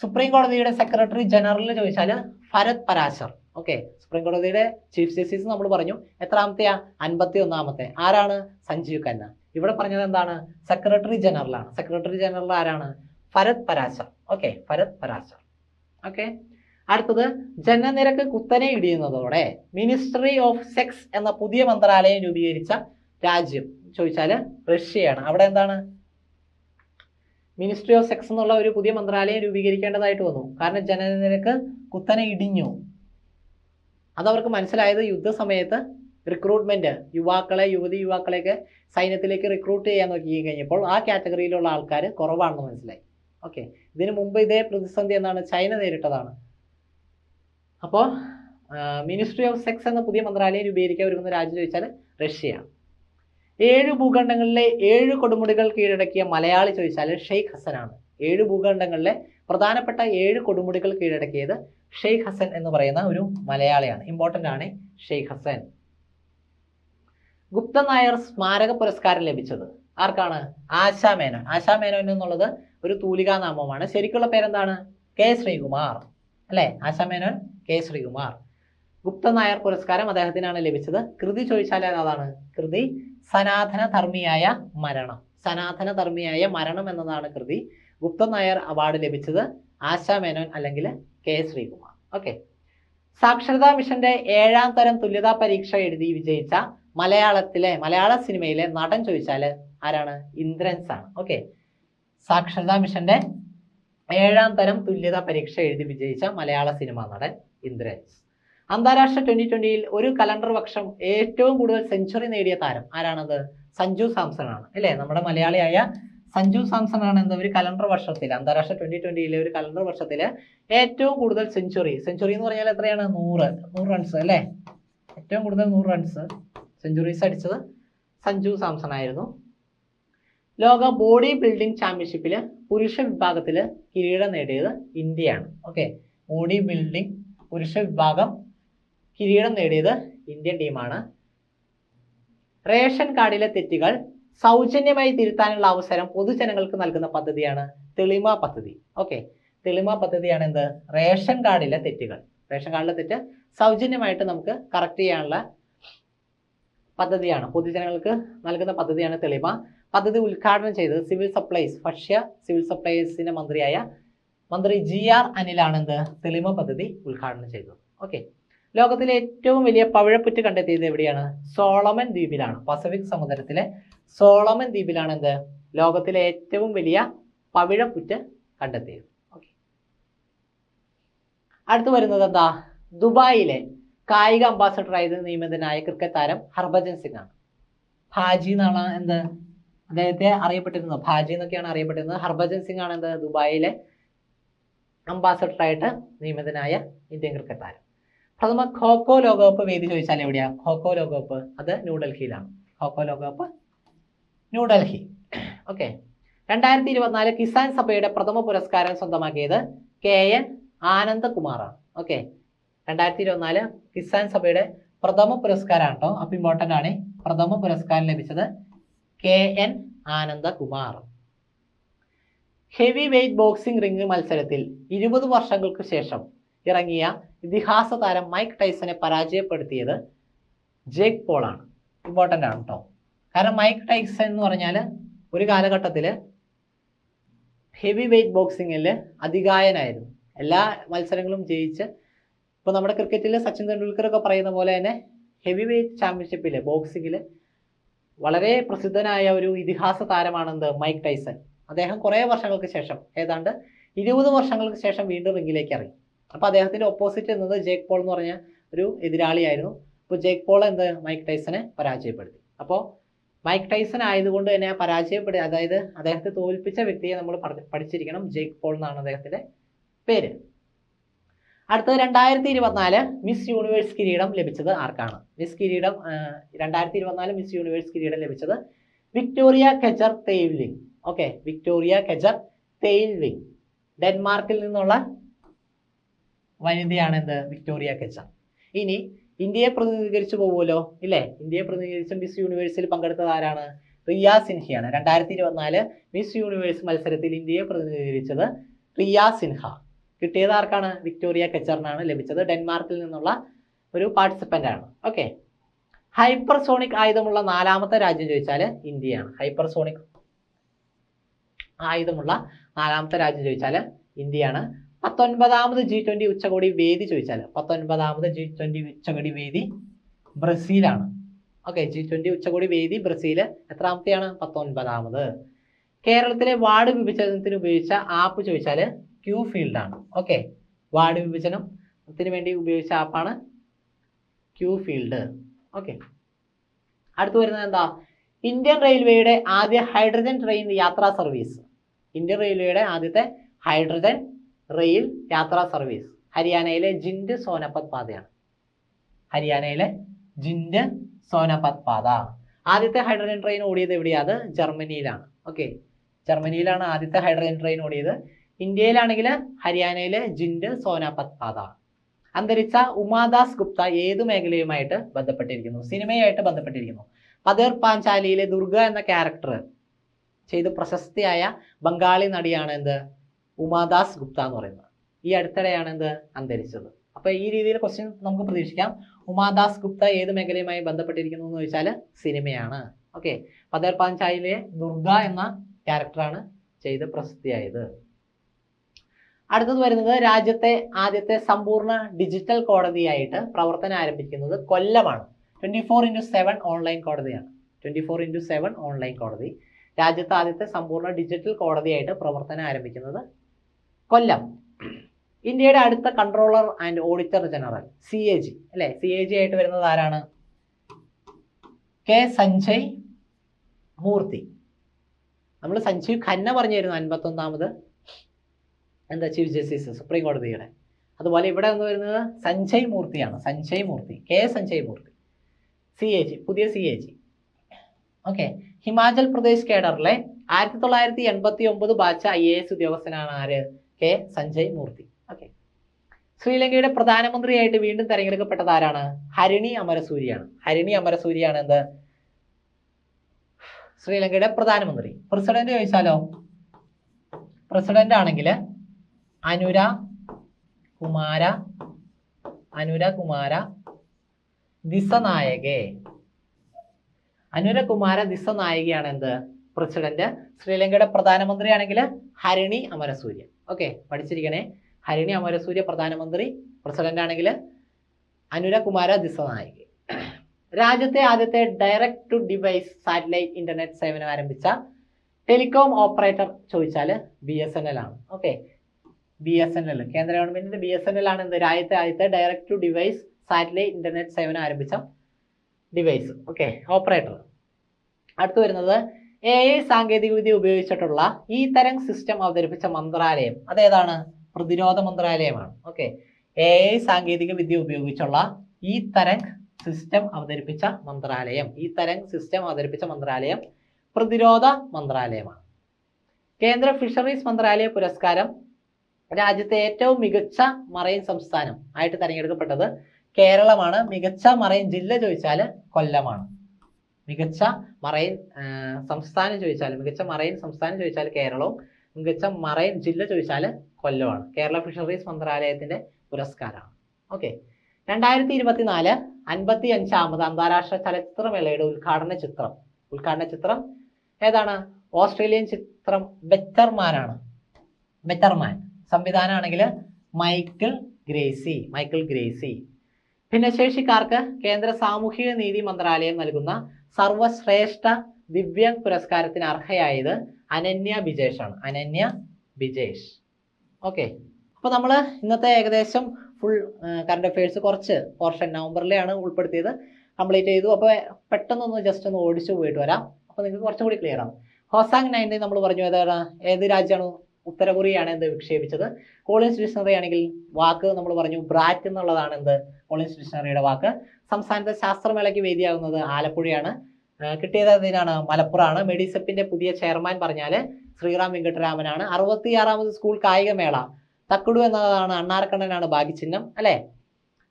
സുപ്രീം കോടതിയുടെ സെക്രട്ടറി ജനറൽ ചോദിച്ചാൽ ഭരത് പരാശർ. ഓക്കെ. സുപ്രീം കോടതിയുടെ ചീഫ് ജസ്റ്റിസ് നമ്മൾ പറഞ്ഞു. എത്രാമത്തെയാ? അൻപത്തി ഒന്നാമത്തെ ആരാണ്? സഞ്ജീവ് ഖന്ന. ഇവിടെ പറഞ്ഞത് എന്താണ്? സെക്രട്ടറി ജനറലാണ്. സെക്രട്ടറി ജനറൽ ആരാണ്? ഭരത് പരാശർ. ഓക്കെ. ഭരത് പരാശർ. ഓക്കെ. അടുത്തത് ജനനിരക്ക് കുത്തനെ ഇടിയുന്നതോടെ മിനിസ്ട്രി ഓഫ് സെക്സ് എന്ന പുതിയ മന്ത്രാലയം രൂപീകരിച്ച രാജ്യം. ചോദിച്ചാൽ റഷ്യയാണ്. അവിടെ എന്താണ്? മിനിസ്ട്രി ഓഫ് സെക്സ് എന്നുള്ള ഒരു പുതിയ മന്ത്രാലയം രൂപീകരിക്കേണ്ടതായിട്ട് വന്നു. കാരണം ജനനിരക്ക് കുത്തനെ ഇടിഞ്ഞു. അതവർക്ക് മനസ്സിലായത് യുദ്ധസമയത്ത് റിക്രൂട്ട്മെന്റ് യുവാക്കളെ യുവതി യുവാക്കളെയൊക്കെ സൈന്യത്തിലേക്ക് റിക്രൂട്ട് ചെയ്യാൻ നോക്കി കഴിഞ്ഞപ്പോൾ ആ കാറ്റഗറിയിലുള്ള ആൾക്കാർ കുറവാണെന്ന് മനസ്സിലായി. ഓക്കെ. ഇതിനു മുമ്പ് ഇതേ പ്രതിസന്ധി എന്താണ്? ചൈന നേരിട്ടതാണ്. അപ്പോൾ മിനിസ്ട്രി ഓഫ് സെക്സ് എന്ന പുതിയ മന്ത്രാലയം രൂപീകരിക്കാൻ ഒരുങ്ങുന്ന രാജ്യം ചോദിച്ചാൽ റഷ്യയാണ്. ഏഴ് ഭൂഖണ്ഡങ്ങളിലെ ഏഴ് കൊടുമുടികൾ കീഴടക്കിയ മലയാളി ചോദിച്ചാൽ ഷെയ്ഖ് ഹസനാണ്. ഏഴ് ഭൂഖണ്ഡങ്ങളിലെ പ്രധാനപ്പെട്ട ഏഴ് കൊടുമുടികൾ കീഴടക്കിയത് ഷെയ്ഖ് ഹസൻ എന്ന് പറയുന്ന ഒരു മലയാളിയാണ്. ഇമ്പോർട്ടന്റ് ആണ് ഷെയ്ഖ് ഹസൻ. ഗുപ്ത നായർ സ്മാരക പുരസ്കാരം ലഭിച്ചത് ആർക്കാണ്? ആശാ മേനോൻ. ആശാ മേനോൻ എന്നുള്ളത് ഒരു തൂലികാനാമമാണ് ശരിക്കുള്ള പേരെന്താണ്? കെ ശ്രീകുമാർ. അല്ലേ? ആശാ മേനോൻ. കെ ശ്രീകുമാർ. ഗുപ്ത നായർ പുരസ്കാരം അദ്ദേഹത്തിനാണ് ലഭിച്ചത്. കൃതി ചോദിച്ചാൽ അതാണ്? കൃതി സനാതന ധർമ്മിയായ മരണം. സനാതന ധർമ്മിയായ മരണം എന്നതാണ് കൃതി. ഗുപ്ത നായർ അവാർഡ് ലഭിച്ചത് ആശാ മേനോൻ അല്ലെങ്കിൽ കെ ശ്രീകുമാർ. ഓക്കെ. സാക്ഷരതാ മിഷന്റെ ഏഴാം തരം തുല്യതാ പരീക്ഷ എഴുതി വിജയിച്ച മലയാളത്തിലെ മലയാള സിനിമയിലെ നടൻ ചോദിച്ചാൽ ആരാണ്? ഇന്ദ്രൻസ് ആണ് ഓക്കെ. സാക്ഷരതാ മിഷന്റെ ഏഴാം തരം തുല്യതാ പരീക്ഷ എഴുതി വിജയിച്ച മലയാള സിനിമാ നടൻ ഇന്ദ്രൻസ്. അന്താരാഷ്ട്ര ട്വന്റി ട്വന്റിയിൽ ഒരു കലണ്ടർ വർഷം ഏറ്റവും കൂടുതൽ സെഞ്ചുറി നേടിയ താരം ആരാണത്? സഞ്ജു സാംസൺ ആണ് അല്ലേ? നമ്മുടെ മലയാളിയായ സഞ്ജു സാംസൺ ആണ് എന്താ ഒരു കലണ്ടർ വർഷത്തിൽ അന്താരാഷ്ട്ര ട്വന്റി ട്വന്റിയിലെ ഒരു കലണ്ടർ വർഷത്തിൽ ഏറ്റവും കൂടുതൽ സെഞ്ചുറി സെഞ്ചുറി എന്ന് പറഞ്ഞാൽ എത്രയാണ്? നൂറ്. നൂറ് റൺസ് അല്ലേ? ഏറ്റവും കൂടുതൽ നൂറ് റൺസ് സെഞ്ചുറീസ് അടിച്ചത് സഞ്ജു സാംസൺ ആയിരുന്നു ലോക ബോഡി ബിൽഡിംഗ് ചാമ്പ്യൻഷിപ്പിൽ പുരുഷ വിഭാഗത്തിൽ കിരീടം നേടിയത് ഇന്ത്യയാണ്. ഓക്കെ? ബോഡി ബിൽഡിംഗ് പുരുഷ വിഭാഗം കിരീടം നേടിയത് ഇന്ത്യൻ ടീമാണ്. റേഷൻ കാർഡിലെ തെറ്റുകൾ സൗജന്യമായി തിരുത്താനുള്ള അവസരം പൊതുജനങ്ങൾക്ക് നൽകുന്ന പദ്ധതിയാണ് തെളിമ പദ്ധതി. ഓക്കെ. തെളിമ പദ്ധതിയാണ് എന്ത്? റേഷൻ കാർഡിലെ തെറ്റുകൾ. റേഷൻ കാർഡിലെ തെറ്റ് സൗജന്യമായിട്ട് നമുക്ക് കറക്റ്റ് ചെയ്യാനുള്ള പദ്ധതിയാണ്. പൊതുജനങ്ങൾക്ക് നൽകുന്ന പദ്ധതിയാണ് തെളിമ. പദ്ധതി ഉദ്ഘാടനം ചെയ്തത് സിവിൽ സപ്ലൈസ് ഭക്ഷ്യ സിവിൽ സപ്ലൈസിന്റെ മന്ത്രിയായ മന്ത്രി ജി ആർ അനിലാണ് എന്ത് തെളിമ പദ്ധതി ഉദ്ഘാടനം ചെയ്തത് ഓക്കെ ലോകത്തിലെ ഏറ്റവും വലിയ പവിഴപ്പുറ്റ് കണ്ടെത്തിയത് എവിടെയാണ്? സോളമൻ ദ്വീപിലാണ്. പസഫിക് സമുദ്രത്തിലെ സോളമൻ ദ്വീപിലാണ് എന്ത് ലോകത്തിലെ ഏറ്റവും വലിയ പവിഴപ്പുറ്റ് കണ്ടെത്തിയത്. ഓക്കെ അടുത്ത് വരുന്നത് എന്താ? ദുബായിലെ കായിക അംബാസഡറായത് നിയമിതനായ ക്രിക്കറ്റ് താരം ഹർഭജൻ സിംഗ് ആണ്. ഭാജി എന്നാണ് എന്ത്? അദ്ദേഹത്തെ അറിയപ്പെട്ടിരുന്നത്. ഭാജി എന്നൊക്കെയാണ് അറിയപ്പെട്ടിരുന്നത്. ഹർഭജൻ സിംഗ് ആണ് എന്ത്? ദുബായിലെ അംബാസഡറായിട്ട് നിയമിതനായ ഇന്ത്യൻ ക്രിക്കറ്റ് താരം. പ്രഥമ ഖോഖോ ലോകകപ്പ് വേദി ചോദിച്ചാൽ എവിടെയാ? ഖോഖോ ലോകകപ്പ് അത് ന്യൂഡൽഹിയിലാണ് ഖോഖോ ലോകകപ്പ് ന്യൂഡൽഹി ഓക്കെ രണ്ടായിരത്തി ഇരുപത്തിനാല് കിസാൻ സഭയുടെ പ്രഥമ പുരസ്കാരം സ്വന്തമാക്കിയത് കെ എൻ ആനന്ദകുമാറാണ്. ഓക്കെ രണ്ടായിരത്തി ഇരുപത്തിനാല് കിസാൻ സഭയുടെ പ്രഥമ പുരസ്കാരമാണ് കേട്ടോ. അപ്പൊ ഇമ്പോർട്ടന്റ് ആണ്. പ്രഥമ പുരസ്കാരം ലഭിച്ചത് K N Anandakumar. Heavy weight boxing ring മത്സരത്തിൽ ഇരുപത് വർഷങ്ങൾക്ക് ശേഷം ഇറങ്ങിയ ഇതിഹാസ താരം മൈക്ക് ടൈസനെ പരാജയപ്പെടുത്തിയത് ജേക്ക് പോളാണ്. ഇമ്പോർട്ടന്റ് ആണ് കേട്ടോ കാരണം മൈക്ക് ടൈസൺ എന്ന് പറഞ്ഞാൽ ഒരു കാലഘട്ടത്തിൽ ഹെവി വെയ്റ്റ് ബോക്സിങ്ങിൽ അധികായനായിരുന്നു എല്ലാ മത്സരങ്ങളും ജയിച്ച് ഇപ്പോൾ നമ്മുടെ ക്രിക്കറ്റിൽ സച്ചിൻ തെണ്ടുൽക്കറൊക്കെ പറയുന്ന പോലെ തന്നെ ഹെവി വെയ്റ്റ് ചാമ്പ്യൻഷിപ്പിൽ ബോക്സിങ്ങിൽ വളരെ പ്രസിദ്ധനായ ഒരു ഇതിഹാസ താരമാണെന്ത് മൈക്ക് ടൈസൺ. അദ്ദേഹം കുറേ വർഷങ്ങൾക്ക് ശേഷം ഏതാണ്ട് ഇരുപത് വർഷങ്ങൾക്ക് ശേഷം വീണ്ടും റിംഗിലേക്ക് ഇറങ്ങി. അപ്പോൾ അദ്ദേഹത്തിന്റെ ഓപ്പോസിറ്റ് എന്നത് ജേക്ക് പോൾ എന്ന് പറഞ്ഞ ഒരു എതിരാളിയായിരുന്നു. അപ്പോൾ ജേക്ക് പോൾ എന്ത് മൈക്ക് ടൈസനെ പരാജയപ്പെടുത്തി. അപ്പോൾ മൈക്ക് ടൈസൺ ആയതുകൊണ്ട് തന്നെ പരാജയപ്പെടുക അതായത് അദ്ദേഹത്തെ തോൽപ്പിച്ച വ്യക്തിയെ നമ്മൾ പഠിച്ചിരിക്കണം. ജേക്ക് പോൾ എന്നാണ് അദ്ദേഹത്തിന്റെ പേര്. അടുത്തത് രണ്ടായിരത്തി ഇരുപത്തിനാല് മിസ് യൂണിവേഴ്സ് കിരീടം ലഭിച്ചത് ആർക്കാണ്? മിസ് കിരീടം രണ്ടായിരത്തി ഇരുപത്തിനാല് മിസ് യൂണിവേഴ്സ് കിരീടം ലഭിച്ചത് Victoria Kjaer Theilvig okay Victoria Kjaer Theilvig ഡെൻമാർക്കിൽ നിന്നുള്ള വനിതയാണ് എന്ത്? വിക്ടോറിയ കെജർ ഇനി ഇന്ത്യയെ പ്രതിനിധീകരിച്ചു പോകുമല്ലോ ഇല്ലേ? ഇന്ത്യയെ പ്രതിനിധീകരിച്ച് മിസ് യൂണിവേഴ്സിൽ പങ്കെടുത്തത് ആരാണ്? റിയ സിൻഹയാണ്. രണ്ടായിരത്തി ഇരുപത്തിനാല് മിസ് യൂണിവേഴ്സ് മത്സരത്തിൽ ഇന്ത്യയെ പ്രതിനിധീകരിച്ചത് റിയ സിൻഹ. കിട്ടിയത് ആർക്കാണ്? വിക്ടോറിയ കെച്ചറിനാണ് ലഭിച്ചത്. ഡെൻമാർക്കിൽ നിന്നുള്ള ഒരു പാർട്ടിസിപ്പന്റ് ആണ്. ഓക്കെ ഹൈപ്പർസോണിക് ആയുധമുള്ള നാലാമത്തെ രാജ്യം ചോദിച്ചാൽ ഇന്ത്യയാണ്. ഹൈപ്പർസോണിക് ആയുധമുള്ള നാലാമത്തെ രാജ്യം ചോദിച്ചാൽ ഇന്ത്യയാണ്. പത്തൊൻപതാമത് ജി ട്വന്റി ഉച്ചകോടി വേദി ചോദിച്ചാൽ പത്തൊൻപതാമത് ജി ട്വന്റി ഉച്ചകോടി വേദി ബ്രസീലാണ്. ഓക്കെ ജി ട്വന്റി ഉച്ചകോടി വേദി ബ്രസീൽ എത്രാമത്തെയാണ്? പത്തൊൻപതാമത്. കേരളത്തിലെ വാർഡ് വിഭജനത്തിന് ഉപയോഗിച്ച ആപ്പ് ചോദിച്ചാൽ ക്യൂ ഫീൽഡ് ആണ്. ഓക്കെ വാർഡ് വിഭജനത്തിന് വേണ്ടി ഉപയോഗിച്ച ആപ്പാണ് ക്യൂ ഫീൽഡ് ഓക്കെ അടുത്ത് വരുന്നത് എന്താ? ഇന്ത്യൻ റെയിൽവേയുടെ ആദ്യ ഹൈഡ്രജൻ ട്രെയിൻ യാത്രാ സർവീസ് ഇന്ത്യൻ റെയിൽവേയുടെ ആദ്യത്തെ ഹൈഡ്രജൻ റെയിൽ യാത്രാ സർവീസ്. ഹരിയാനയിലെ ജിൻഡ് സോനപത് പാതയാണ്. ഹരിയാനയിലെ ജിൻഡ് സോനപത് പാത. ആദ്യത്തെ ഹൈഡ്രജൻ ട്രെയിൻ ഓടിയത് എവിടെയാണ് ജർമ്മനിയിലാണ്. ഓക്കെ. ജർമ്മനിയിലാണ് ആദ്യത്തെ ഹൈഡ്രജൻ ട്രെയിൻ ഓടിയത്. ഇന്ത്യയിലാണെങ്കിൽ ഹരിയാനയിലെ ജിൻഡ് സോനാപത് പാത. അന്തരിച്ച ഉമാദാസ് ഗുപ്ത ഏത് മേഖലയുമായിട്ട് ബന്ധപ്പെട്ടിരിക്കുന്നു? സിനിമയായിട്ട് ബന്ധപ്പെട്ടിരിക്കുന്നു. പതേർ പാഞ്ചാലിയിലെ ദുർഗ എന്ന ക്യാരക്ടർ ചെയ്ത് പ്രശസ്തിയായ ബംഗാളി നടിയാണ് എന്ത്? ഉമാദാസ് ഗുപ്ത എന്ന് പറയുന്നത്. ഈ അടുത്തിടെയാണ് എന്ത്? അന്തരിച്ചത്. അപ്പൊ ഈ രീതിയിൽ ക്വസ്റ്റ്യൻ നമുക്ക് പ്രതീക്ഷിക്കാം. ഉമാദാസ് ഗുപ്ത ഏത് മേഖലയുമായി ബന്ധപ്പെട്ടിരിക്കുന്നു എന്ന് ചോദിച്ചാൽ സിനിമയാണ്. ഓക്കെ പതേർ പാഞ്ചായിലെ ദുർഗ എന്ന ക്യാരക്ടറാണ് ചെയ്ത് പ്രസിദ്ധിയായത് അടുത്തത് വരുന്നത് രാജ്യത്തെ ആദ്യത്തെ സമ്പൂർണ ഡിജിറ്റൽ കോടതിയായിട്ട് പ്രവർത്തനം ആരംഭിക്കുന്നത് കൊല്ലമാണ്. Twenty four into seven online കോടതിയാണ്. Twenty four into seven online കോടതി. രാജ്യത്തെ ആദ്യത്തെ സമ്പൂർണ ഡിജിറ്റൽ കോടതിയായിട്ട് പ്രവർത്തനം ആരംഭിക്കുന്നത് കൊല്ലം. ഇന്ത്യയുടെ അടുത്ത controller and auditor general C A G അല്ലെ? സി എ ജി ആയിട്ട് വരുന്നത് ആരാണ്? കെ സഞ്ജയ് മൂർത്തി. നമ്മൾ സഞ്ജീവ് ഖന്ന പറഞ്ഞിരുന്നു അൻപത്തൊന്നാമത്. എന്താ ചീഫ് ജസ്റ്റിസ്? സുപ്രീം കോടതിയുടെ. അതുപോലെ ഇവിടെ നിന്ന് വരുന്നത് Sanjay മൂർത്തിയാണ്. Sanjay Murthy. K Sanjay Murthy. C A G പുതിയ C A G okay Himachal Pradesh കേഡറിലെ ആയിരത്തി തൊള്ളായിരത്തി എൺപത്തി ഒമ്പത് ബാച്ച് ഐ എ എസ് ഉദ്യോഗസ്ഥനാണ് ആര്? കെ. സഞ്ജയ് മൂർത്തി. ഓക്കെ ശ്രീലങ്കയുടെ പ്രധാനമന്ത്രിയായിട്ട് വീണ്ടും തെരഞ്ഞെടുക്കപ്പെട്ടത് ആരാണ്? ഹരിണി അമരസൂരിയാണ്. ഹരിണി അമരസൂരിയാണ് എന്ത്? ശ്രീലങ്കയുടെ പ്രധാനമന്ത്രി. പ്രസിഡന്റ് ചോദിച്ചാലോ? പ്രസിഡന്റ് ആണെങ്കിൽ അനുര കുമാര അനുര കുമാര ദിസനായകെ. അനുരകുമാര ദിസനായികയാണ് എന്ത് പ്രസിഡന്റ്. ശ്രീലങ്കയുടെ പ്രധാനമന്ത്രിയാണെങ്കിൽ ഹരിണി അമരസൂര്യ. ഓക്കെ പഠിച്ചിരിക്കണേ. ഹരിണി അമരസൂര്യ പ്രധാനമന്ത്രി പ്രസിഡന്റ് ആണെങ്കിൽ അനുര കുമാര ദിസ ദിസനായിക രാജ്യത്തെ ആദ്യത്തെ direct to device satellite internet സേവനം ആരംഭിച്ച ടെലികോം ഓപ്പറേറ്റർ ചോദിച്ചാൽ ബി എസ് എൻ എൽ ആണ്. Okay B S N L കേന്ദ്ര ഗവൺമെന്റിന്റെ ബി എസ് എൻ എൽ ആണ് എന്ത് രാജ്യത്തെ ആദ്യത്തെ direct to device satellite internet സേവനം ആരംഭിച്ച ഡിവൈസ് ഓക്കെ ഓപ്പറേറ്റർ അടുത്ത് വരുന്നത് എ ഐ സാങ്കേതികവിദ്യ ഉപയോഗിച്ചിട്ടുള്ള ഈ തരം സിസ്റ്റം അവതരിപ്പിച്ച മന്ത്രാലയം. അതേതാണ്? പ്രതിരോധ മന്ത്രാലയമാണ്. ഓക്കെ എ ഐ സാങ്കേതിക വിദ്യ ഉപയോഗിച്ചുള്ള ഈ തരം സിസ്റ്റം അവതരിപ്പിച്ച മന്ത്രാലയം. ഈ തരം സിസ്റ്റം അവതരിപ്പിച്ച മന്ത്രാലയം പ്രതിരോധ മന്ത്രാലയമാണ്. കേന്ദ്ര ഫിഷറീസ് മന്ത്രാലയ പുരസ്കാരം രാജ്യത്തെ ഏറ്റവും മികച്ച മറൈൻ സംസ്ഥാനം ആയിട്ട് തിരഞ്ഞെടുക്കപ്പെട്ടത് കേരളമാണ്. മികച്ച മറൈൻ ജില്ല ചോദിച്ചാൽ കൊല്ലമാണ്. മികച്ച മറൈൻ സംസ്ഥാനം ചോദിച്ചാൽ മികച്ച മറൈൻ സംസ്ഥാനം ചോദിച്ചാൽ കേരളവും മികച്ച മറൈൻ ജില്ല ചോദിച്ചാൽ കൊല്ലമാണ് കേരള ഫിഷറീസ് മന്ത്രാലയത്തിന്റെ പുരസ്കാരമാണ്. ഓക്കെ. രണ്ടായിരത്തി ഇരുപത്തിനാല് അൻപത്തി അഞ്ചാമത് അന്താരാഷ്ട്ര ചലച്ചിത്രമേളയുടെ ഉദ്ഘാടന ചിത്രം. ഉദ്ഘാടന ചിത്രം ഏതാണ്? ഓസ്ട്രേലിയൻ ചിത്രം ബെറ്റർമാനാണ്. Better Man. സംവിധാനമാണെങ്കിൽ Michael Gracy. Michael Gracey. ഭിന്നശേഷിക്കാർക്ക് കേന്ദ്ര സാമൂഹിക നീതി മന്ത്രാലയം നൽകുന്ന സർവശ്രേഷ്ഠ ദിവ്യാംഗ് പുരസ്കാരത്തിന് അർഹയായത് അനന്യ ബിജേഷ് ആണ് അനന്യ ബിജേഷ് ഓക്കെ. അപ്പോൾ നമ്മൾ ഇന്നത്തെ ഏകദേശം ഫുൾ കറണ്ട് അഫയേഴ്സ് കുറച്ച് പോർഷൻ നവംബറിലെയാണ് ഉൾപ്പെടുത്തിയത് കംപ്ലീറ്റ് ചെയ്തു. അപ്പോൾ പെട്ടെന്നൊന്ന് ജസ്റ്റ് ഒന്ന് ഓടിച്ചു പോയിട്ട് വരാം. അപ്പോൾ നിങ്ങൾക്ക് കുറച്ചും കൂടി ക്ലിയർ ആവും. ഹോസാങ് നയന്റീൻ നമ്മൾ പറഞ്ഞു ഏതാണ്? ഏത് രാജ്യമാണ് ഉത്തര കൊറിയയാണ് എന്ത് വിക്ഷേപിച്ചത്? കോളിൻസ് ഡിക്ഷണറി ആണെങ്കിൽ വാക്ക് നമ്മൾ പറഞ്ഞു ബ്രാറ്റ് എന്നുള്ളതാണ് എന്ത്? കോളിൻസ് ഡിക്ഷണറിയുടെ വാക്ക്. സംസ്ഥാനത്തെ ശാസ്ത്രമേളയ്ക്ക് വേദിയാകുന്നത് ആലപ്പുഴയാണ്. കിട്ടിയത് അതിനാണ് മലപ്പുറമാണ്. മെഡിസപ്പിന്റെ പുതിയ ചെയർമാൻ പറഞ്ഞാൽ ശ്രീറാം വെങ്കട്ടരാമനാണ്. അറുപത്തിയാറാമത് സ്കൂൾ കായികമേള. തക്കുടു എന്നതാണ് അണ്ണാർക്കണ്ണനാണ് ഭാഗ്യചിഹ്നം അല്ലേ?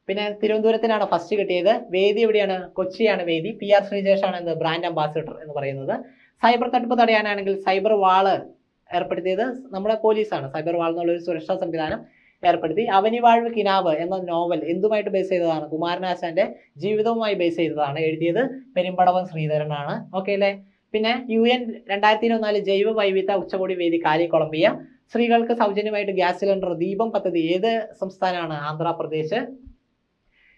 പിന്നെ തിരുവനന്തപുരത്തിനാണ് ഫസ്റ്റ് കിട്ടിയത്. വേദി എവിടെയാണ്? കൊച്ചിയാണ് വേദി. പി ആർ ശ്രീജേഷാണ് എന്ത്? ബ്രാൻഡ് അംബാസിഡർ എന്ന് പറയുന്നത്. സൈബർ തട്ടിപ്പ് തടയാനാണെങ്കിൽ സൈബർ വാൾ ഏർപ്പെടുത്തിയത് നമ്മുടെ പോലീസാണ്. സൈബർ വാൾ എന്നുള്ള ഒരു സുരക്ഷാ സംവിധാനം ഏർപ്പെടുത്തി. അവനിവാഴ്വ് കിനാവ് എന്ന നോവൽ എന്തുമായിട്ട് ബേസ് ചെയ്തതാണ്? കുമാരനാശാന്റെ ജീവിതവുമായി ബേസ് ചെയ്തതാണ്. എഴുതിയത് പെരുമ്പടവൻ ശ്രീധരനാണ്. ഓക്കെ അല്ലേ? പിന്നെ യു എൻ രണ്ടായിരത്തി ഇരുപത്തിനാല് ജൈവ വൈവിധ്യ ഉച്ചകോടി വേദി കാലി കൊളംബിയ. സ്ത്രീകൾക്ക് സൗജന്യമായിട്ട് ഗ്യാസ് സിലിണ്ടർ ദീപം പദ്ധതി ഏത് സംസ്ഥാനമാണ്? ആന്ധ്രാപ്രദേശ്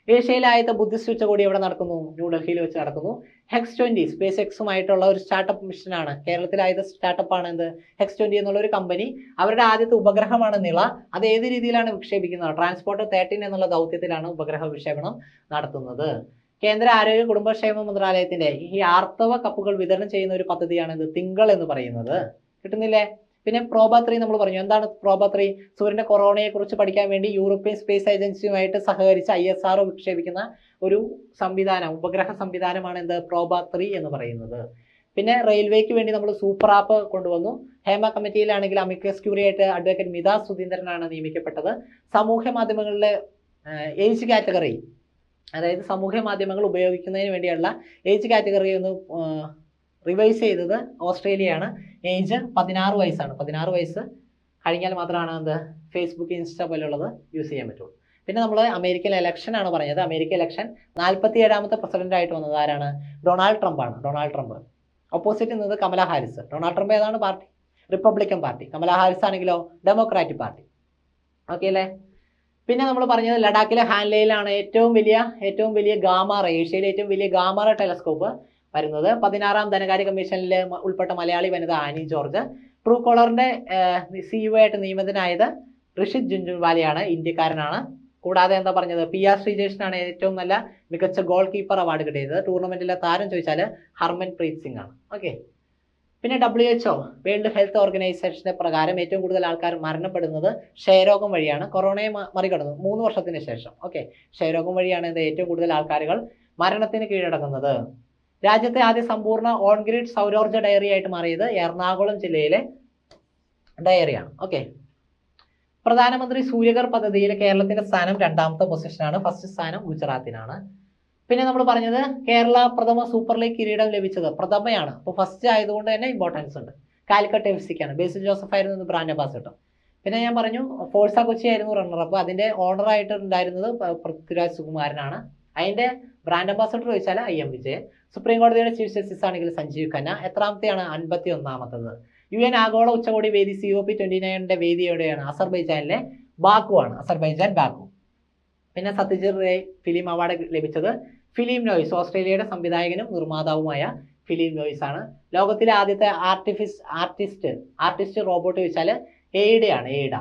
ഏഷ്യയിലെ ആദ്യത്തെ ബുദ്ധിസ്റ്റ് ഉച്ചകോടി എവിടെ നടക്കുന്നു? ന്യൂഡൽഹിയിൽ വെച്ച് നടക്കുന്നു. ഹെക്സ് ട്വന്റി സ്പേസ് എക്സുമായിട്ടുള്ള ഒരു സ്റ്റാർട്ടപ്പ് മിഷനാണ് കേരളത്തിലെ സ്റ്റാർട്ടപ്പ് ആണ് എന്ത്? ഹെക്സ് ട്വന്റി എന്നുള്ള ഒരു കമ്പനി അവരുടെ ആദ്യത്തെ ഉപഗ്രഹമാണ് നിള. അത് ഏത് രീതിയിലാണ് വിക്ഷേപിക്കുന്നത്? ട്രാൻസ്പോർട്ട് തേർട്ടീൻ എന്നുള്ള ദൗത്യത്തിലാണ് ഉപഗ്രഹ വിക്ഷേപണം നടത്തുന്നത്. കേന്ദ്ര ആരോഗ്യ കുടുംബക്ഷേമ മന്ത്രാലയത്തിന്റെ ഈ ആർത്തവ കപ്പുകൾ വിതരണം ചെയ്യുന്ന ഒരു പദ്ധതിയാണ് ഇത് തിങ്കൾ എന്ന് പറയുന്നത്. കിട്ടുന്നില്ലേ? പിന്നെ പ്രോബ ത്രീ നമ്മൾ പറഞ്ഞു. എന്താണ് പ്രോബ ത്രീ സൂര്യന്റെ കൊറോണയെ കുറിച്ച് പഠിക്കാൻ വേണ്ടി യൂറോപ്യൻ സ്പേസ് ഏജൻസിയുമായിട്ട് സഹകരിച്ച് ഐ എസ് ആർ വിക്ഷേപിക്കുന്ന ഒരു സംവിധാനം ഉപഗ്രഹ സംവിധാനമാണ് എന്ത്? പ്രോബ ത്രീ എന്ന് പറയുന്നത്. പിന്നെ റെയിൽവേക്ക് വേണ്ടി നമ്മൾ സൂപ്പർ ആപ്പ് കൊണ്ടുവന്നു. ഹേമ കമ്മിറ്റിയിലാണെങ്കിൽ അമിക്കസ് ക്യൂറിയായിട്ട് അഡ്വക്കേറ്റ് മിത സുധീന്ദ്രനാണ് നിയമിക്കപ്പെട്ടത്. സമൂഹ മാധ്യമങ്ങളിലെ ഏജ് കാറ്റഗറി അതായത് സമൂഹ മാധ്യമങ്ങൾ ഉപയോഗിക്കുന്നതിന് വേണ്ടിയുള്ള ഏജ് കാറ്റഗറി ഒന്ന് റിവൈസ് ചെയ്തത് ഓസ്ട്രേലിയയാണ്. ഏജ് പതിനാറ് വയസ്സാണ്. പതിനാറ് വയസ്സ് കഴിഞ്ഞാൽ മാത്രമാണ് എന്ത്? ഫേസ്ബുക്ക് ഇൻസ്റ്റ പോലുള്ളത് യൂസ് ചെയ്യാൻ പറ്റുള്ളൂ. പിന്നെ നമ്മൾ അമേരിക്കൻ ഇലക്ഷൻ ആണ് പറഞ്ഞത് അമേരിക്ക ഇലക്ഷൻ നാൽപ്പത്തി ഏഴാമത്തെ പ്രസിഡന്റ് ആയിട്ട് വന്നത് ആരാണ്? ഡൊണാൾഡ് ട്രംപ് ആണ്. Donald Trump. ഓപ്പോസിറ്റ് നിന്നത് കമല ഹാരിസ്. ഡൊണാൾഡ് ട്രംപ് ഏതാണ് party? Republican party. Kamala Harris ആണെങ്കിലോ ഡെമോക്രാറ്റിക് പാർട്ടി. ഓക്കെ അല്ലേ? പിന്നെ നമ്മൾ പറഞ്ഞത് ലഡാക്കിലെ ഹാൻലയിലാണ് ഏറ്റവും വലിയ ഏറ്റവും വലിയ ഗാമാറ ഏഷ്യയിലെ ഏറ്റവും വലിയ ഗാമാറ ടെലസ്കോപ്പ് വരുന്നത്. പതിനാറാം ധനകാര്യ കമ്മീഷനിൽ ഉൾപ്പെട്ട മലയാളി വനിത ആനി ജോർജ്. ട്രൂ കോളറിന്റെ സിഇഒ ആയിട്ട് നിയമിതനായത് ഋഷിത് ജുൻജുൻവാലിയാണ് ഇന്ത്യക്കാരനാണ്. കൂടാതെ എന്താ പറഞ്ഞത് പി ആർ ശ്രീജേഷനാണ് ഏറ്റവും നല്ല മികച്ച ഗോൾ കീപ്പർ അവാർഡ് കിട്ടിയത്. ടൂർണമെന്റിലെ താരം ചോദിച്ചാൽ ഹർമൻ പ്രീത് സിംഗ് ആണ്. ഓക്കെ. പിന്നെ ഡബ്ല്യു എച്ച്ഒ വേൾഡ് ഹെൽത്ത് ഓർഗനൈസേഷന്റെ പ്രകാരം ഏറ്റവും കൂടുതൽ ആൾക്കാർ മരണപ്പെടുന്നത് ക്ഷയരോഗം വഴിയാണ്. കൊറോണയെ മറികടന്നു. മൂന്ന് വർഷത്തിന് ശേഷം. ഓക്കെ. ക്ഷയരോഗം വഴിയാണ് ഏറ്റവും കൂടുതൽ ആൾക്കാരുകൾ മരണത്തിന് കീഴടങ്ങുന്നത്. രാജ്യത്തെ ആദ്യ സമ്പൂർണ ഓൺ ഗ്രിഡ് സൗരോർജ ഡയറി ആയിട്ട് മാറിയത് എറണാകുളം ജില്ലയിലെ ഡയറിയാണ് ഓക്കെ പ്രധാനമന്ത്രി സൂര്യകർ പദ്ധതിയിൽ കേരളത്തിന്റെ സ്ഥാനം രണ്ടാമത്തെ പൊസിഷനാണ് ഫസ്റ്റ് സ്ഥാനം ഗുജറാത്തിനാണ്. പിന്നെ നമ്മൾ പറഞ്ഞത് കേരള പ്രഥമ സൂപ്പർ ലീഗ് കിരീടം ലഭിച്ചത് പ്രഥമയാണ്. അപ്പോൾ ഫസ്റ്റ് ആയതുകൊണ്ട് തന്നെ ഇമ്പോർട്ടൻസ് ഉണ്ട്. കാലിക്കട്ട് എഫ് സിക്കാണ് ബേസിൽ ജോസഫ് ആയിരുന്നു ബ്രാൻഡ് അംബാസിഡർ പിന്നെ ഞാൻ പറഞ്ഞു ഫോഴ്സ കൊച്ചി ആയിരുന്നു റണ്ണർ അപ്പോൾ അതിന്റെ ഓണർ ആയിട്ട് ഉണ്ടായിരുന്നത് പൃഥ്വിരാജ് സുകുമാരനാണ്. അതിന്റെ ബ്രാൻഡ് അംബാസഡർ ചോദിച്ചാൽ ഐ എം വിജയൻ. സുപ്രീം കോടതിയുടെ ചീഫ് ജസ്റ്റിസ് ആണെങ്കിൽ സഞ്ജീവ് ഖന്ന. എത്രാമത്തെയാണ്? അൻപത്തി ഒന്നാമത്തത് യു എൻ ആഗോള ഉച്ചകോടി വേദി സി ഒ പി ട്വന്റി നയനിന്റെ വേദി എവിടെയാണ് അസർബൈജാനിലെ ബാക്കു ആണ് അസർബൈജാൻ ബാക്കു. പിന്നെ സത്യജിത് റേ ഫിലിം അവാർഡ് ലഭിച്ചത് ഫിലിം നോയിസ്. ഓസ്ട്രേലിയയുടെ സംവിധായകനും നിർമ്മാതാവുമായ ഫിലിം നോയിസ് ആണ്. ലോകത്തിലെ ആദ്യത്തെ ആർട്ടിഫിസ് ആർട്ടിസ്റ്റ് ആർട്ടിസ്റ്റ് റോബോട്ട് ചോദിച്ചാൽ എയ്ഡയാണ് എയ്ഡ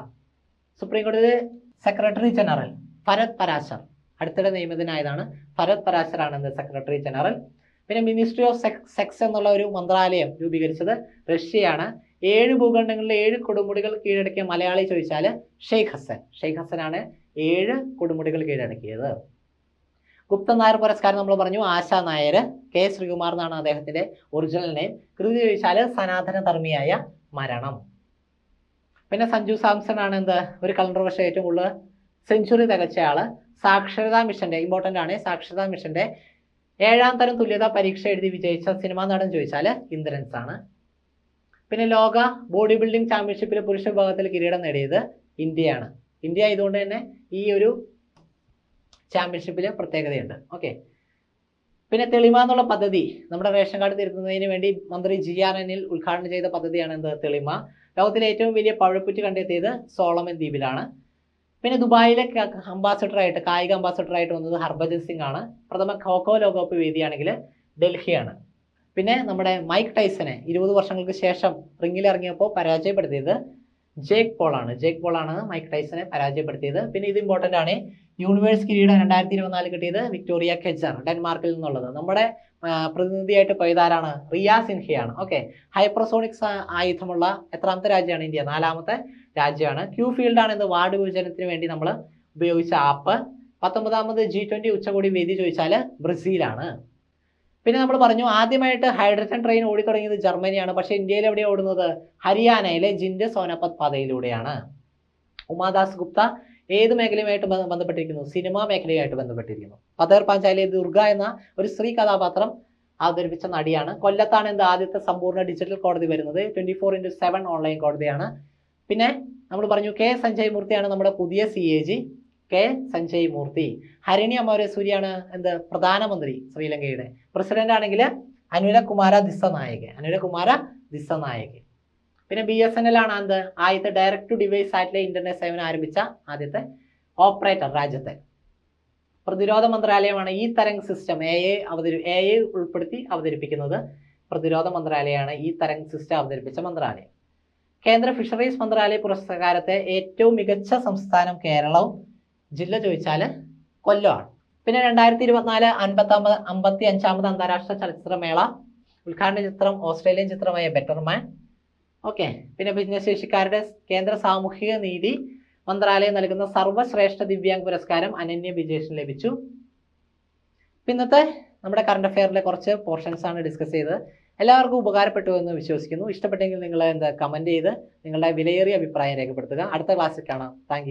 സുപ്രീം കോടതി സെക്രട്ടറി ജനറൽ ഭരത് പരാശർ. അടുത്തിടെ നിയമിതനായതാണ് ഭരത് എന്ത് സെക്രട്ടറി ജനറൽ പിന്നെ മിനിസ്ട്രി ഓഫ് സെക്സ് എന്നുള്ള ഒരു മന്ത്രാലയം രൂപീകരിച്ചത് റഷ്യയാണ്. ഏഴ് ഭൂഖണ്ഡങ്ങളിലെ ഏഴ് കൊടുമുടികൾ കീഴടക്കിയ മലയാളി ചോദിച്ചാൽ ഷെയ്ഖ് ഹസൻ. ഷെയ്ഖ് ഹസനാണ് ഏഴ് കൊടുമുടികൾ കീഴടക്കിയത്. ഗുപ്ത നായർ പുരസ്കാരം നമ്മൾ പറഞ്ഞു. ആശാ നായർ കെ ശ്രീകുമാർ എന്നാണ് അദ്ദേഹത്തിന്റെ ഒറിജിനൽ നെയിം കൃതി ചോദിച്ചാൽ സനാതന ധർമ്മിയായ മരണം. പിന്നെ സഞ്ജു സാംസൺ ആണ് എന്ത്? ഒരു കലണ്ടർ വർഷം ഏറ്റവും കൂടുതൽ സെഞ്ചുറി തികച്ച സാക്ഷരതാ മിഷന്റെ ഇമ്പോർട്ടന്റ് ആണ് സാക്ഷരതാ മിഷന്റെ. ഏഴാം തരം തുല്യതാ പരീക്ഷ എഴുതി വിജയിച്ച സിനിമാ നടൻ ചോദിച്ചാൽ ഇന്ദ്രൻസ് ആണ് പിന്നെ ലോക ബോഡി ബിൽഡിംഗ് ചാമ്പ്യൻഷിപ്പിൽ പുരുഷ വിഭാഗത്തിൽ കിരീടം നേടിയത് ഇന്ത്യയാണ്. ഇന്ത്യ ആയതുകൊണ്ട് തന്നെ ഈ ഒരു ചാമ്പ്യൻഷിപ്പിൽ പ്രത്യേകതയുണ്ട്. ഓക്കെ. പിന്നെ തെളിമ എന്നുള്ള പദ്ധതി നമ്മുടെ റേഷൻ കാർഡ് തിരുത്തുന്നതിന് വേണ്ടി മന്ത്രി ജി ആർ എനിൽ ഉദ്ഘാടനം ചെയ്ത പദ്ധതിയാണ് എന്ത് തെളിമ? ലോകത്തിലെ ഏറ്റവും വലിയ പഴപ്പുറ്റ് കണ്ടെത്തിയത് സോളമൻ ദ്വീപിലാണ്. പിന്നെ ദുബായിലെ അംബാസഡർ ആയിട്ട് കായിക അംബാസഡർ ആയിട്ട് വന്നത് ഹർഭജൻ സിംഗ് ആണ് പ്രഥമ ഖോഖോ ലോകകപ്പ് വേദിയാണെങ്കിൽ ഡൽഹിയാണ്. പിന്നെ നമ്മുടെ മൈക്ക് ടൈസനെ ഇരുപത് വർഷങ്ങൾക്ക് ശേഷം റിങ്ങിൽ ഇറങ്ങിയപ്പോൾ പരാജയപ്പെടുത്തിയത് ജേക്ക് പോളാണ്. ജേക്ക് പോളാണ് മൈക്ക് ടൈസനെ പരാജയപ്പെടുത്തിയത്. പിന്നെ ഇത് ഇമ്പോർട്ടന്റ് ആണ്. യൂണിവേഴ്സ് കിരീടം രണ്ടായിരത്തി ഇരുപത്തിനാല് കിട്ടിയത് വിക്ടോറിയ കെജർ ഡെൻമാർക്കിൽ നിന്നുള്ളത്. നമ്മുടെ പ്രതിനിധിയായിട്ട് പോയതാരാണ് റിയ സിൻഹയാണ്. ഓക്കെ. ഹൈപ്രസോണിക്സ് ആയുധമുള്ള എത്രാമത്തെ രാജ്യമാണ് ഇന്ത്യ? നാലാമത്തെ? രാജ്യമാണ്. ക്യൂ ഫീൽഡ് ആണ് ഇന്ന് വാർഡ് വിഭജനത്തിന് വേണ്ടി നമ്മൾ ഉപയോഗിച്ച ആപ്പ് പത്തൊമ്പതാമത് ജി ട്വന്റി ഉച്ചകോടി വേദി ചോദിച്ചാൽ ബ്രസീലാണ്. പിന്നെ നമ്മൾ പറഞ്ഞു ആദ്യമായിട്ട് ഹൈഡ്രജൻ ട്രെയിൻ ഓടി ഓടിത്തുടങ്ങിയത് ജർമ്മനിയാണ്. പക്ഷേ ഇന്ത്യയിൽ എവിടെ ഓടുന്നത്? ഹരിയാനയിലെ ജിൻഡ് സോനപത് പാതയിലൂടെയാണ്. ഉമാദാസ് ഗുപ്ത ഏത് മേഖലയുമായിട്ട് ബന്ധ- ബന്ധപ്പെട്ടിരിക്കുന്നു? സിനിമാ മേഖലയുമായിട്ട് ബന്ധപ്പെട്ടിരിക്കുന്നു. പതേർ പാഞ്ചാലി ദുർഗ എന്ന ഒരു സ്ത്രീ കഥാപാത്രം അവതരിപ്പിച്ച നടിയാണ്. കൊല്ലത്താണ് എന്ത് ആദ്യത്തെ സമ്പൂർണ ഡിജിറ്റൽ കോടതി വരുന്നത്. Twenty four into seven online കോടതിയാണ്. പിന്നെ നമ്മൾ പറഞ്ഞു കെ സഞ്ജയ് മൂർത്തിയാണ് നമ്മുടെ പുതിയ C A G K Sanjay Murthy Harini അമരസൂരിയാണ് എന്ത്? പ്രധാനമന്ത്രി ശ്രീലങ്കയുടെ. പ്രസിഡന്റ് ആണെങ്കിൽ അനുരകുമാര ദിസനായക് അനുരകുമാര ദിസനായക് പിന്നെ ബി എസ് എൻ എൽ ആണ് എന്ത്? ആദ്യത്തെ direct to device satellite internet സേവനം ആരംഭിച്ച ആദ്യത്തെ ഓപ്പറേറ്റർ രാജ്യത്തെ. പ്രതിരോധ മന്ത്രാലയമാണ് ഈ തരംഗ് സിസ്റ്റം എ എ അവതരി എ എ ഉൾപ്പെടുത്തി അവതരിപ്പിക്കുന്നത്. പ്രതിരോധ മന്ത്രാലയമാണ് ഈ തരംഗ് സിസ്റ്റം അവതരിപ്പിച്ച മന്ത്രാലയം. കേന്ദ്ര ഫിഷറീസ് മന്ത്രാലയ പുരസ്കാരത്തെ ഏറ്റവും മികച്ച സംസ്ഥാനം കേരളവും ജില്ല ചോദിച്ചാൽ കൊല്ലമാണ്. പിന്നെ രണ്ടായിരത്തി ഇരുപത്തിനാല് അൻപത്താമത് അമ്പത്തി അഞ്ചാമത് അന്താരാഷ്ട്ര ചലച്ചിത്രമേള ഉദ്ഘാടന ചിത്രം ഓസ്ട്രേലിയൻ ചിത്രമായ ബെറ്റർമാൻ ഓക്കെ പിന്നെ ഭിന്നശേഷിക്കാരുടെ കേന്ദ്ര സാമൂഹിക നീതി മന്ത്രാലയം നൽകുന്ന സർവശ്രേഷ്ഠ ദിവ്യാംഗ് പുരസ്കാരം അനന്യ വിജേഷിന് ലഭിച്ചു. ഇന്നത്തെ നമ്മുടെ കറണ്ട് അഫെയറിലെ കുറച്ച് പോർഷൻസ് ആണ് ഡിസ്കസ് ചെയ്തത്. എല്ലാവർക്കും ഉപകാരപ്പെട്ടു എന്ന് വിശ്വസിക്കുന്നു. ഇഷ്ടപ്പെട്ടെങ്കിൽ നിങ്ങൾ എന്താ കമന്റ് ചെയ്ത് നിങ്ങളുടെ വിലയേറിയ അഭിപ്രായം രേഖപ്പെടുത്തുക. അടുത്ത ക്ലാസ്സിൽ കാണാം. താങ്ക്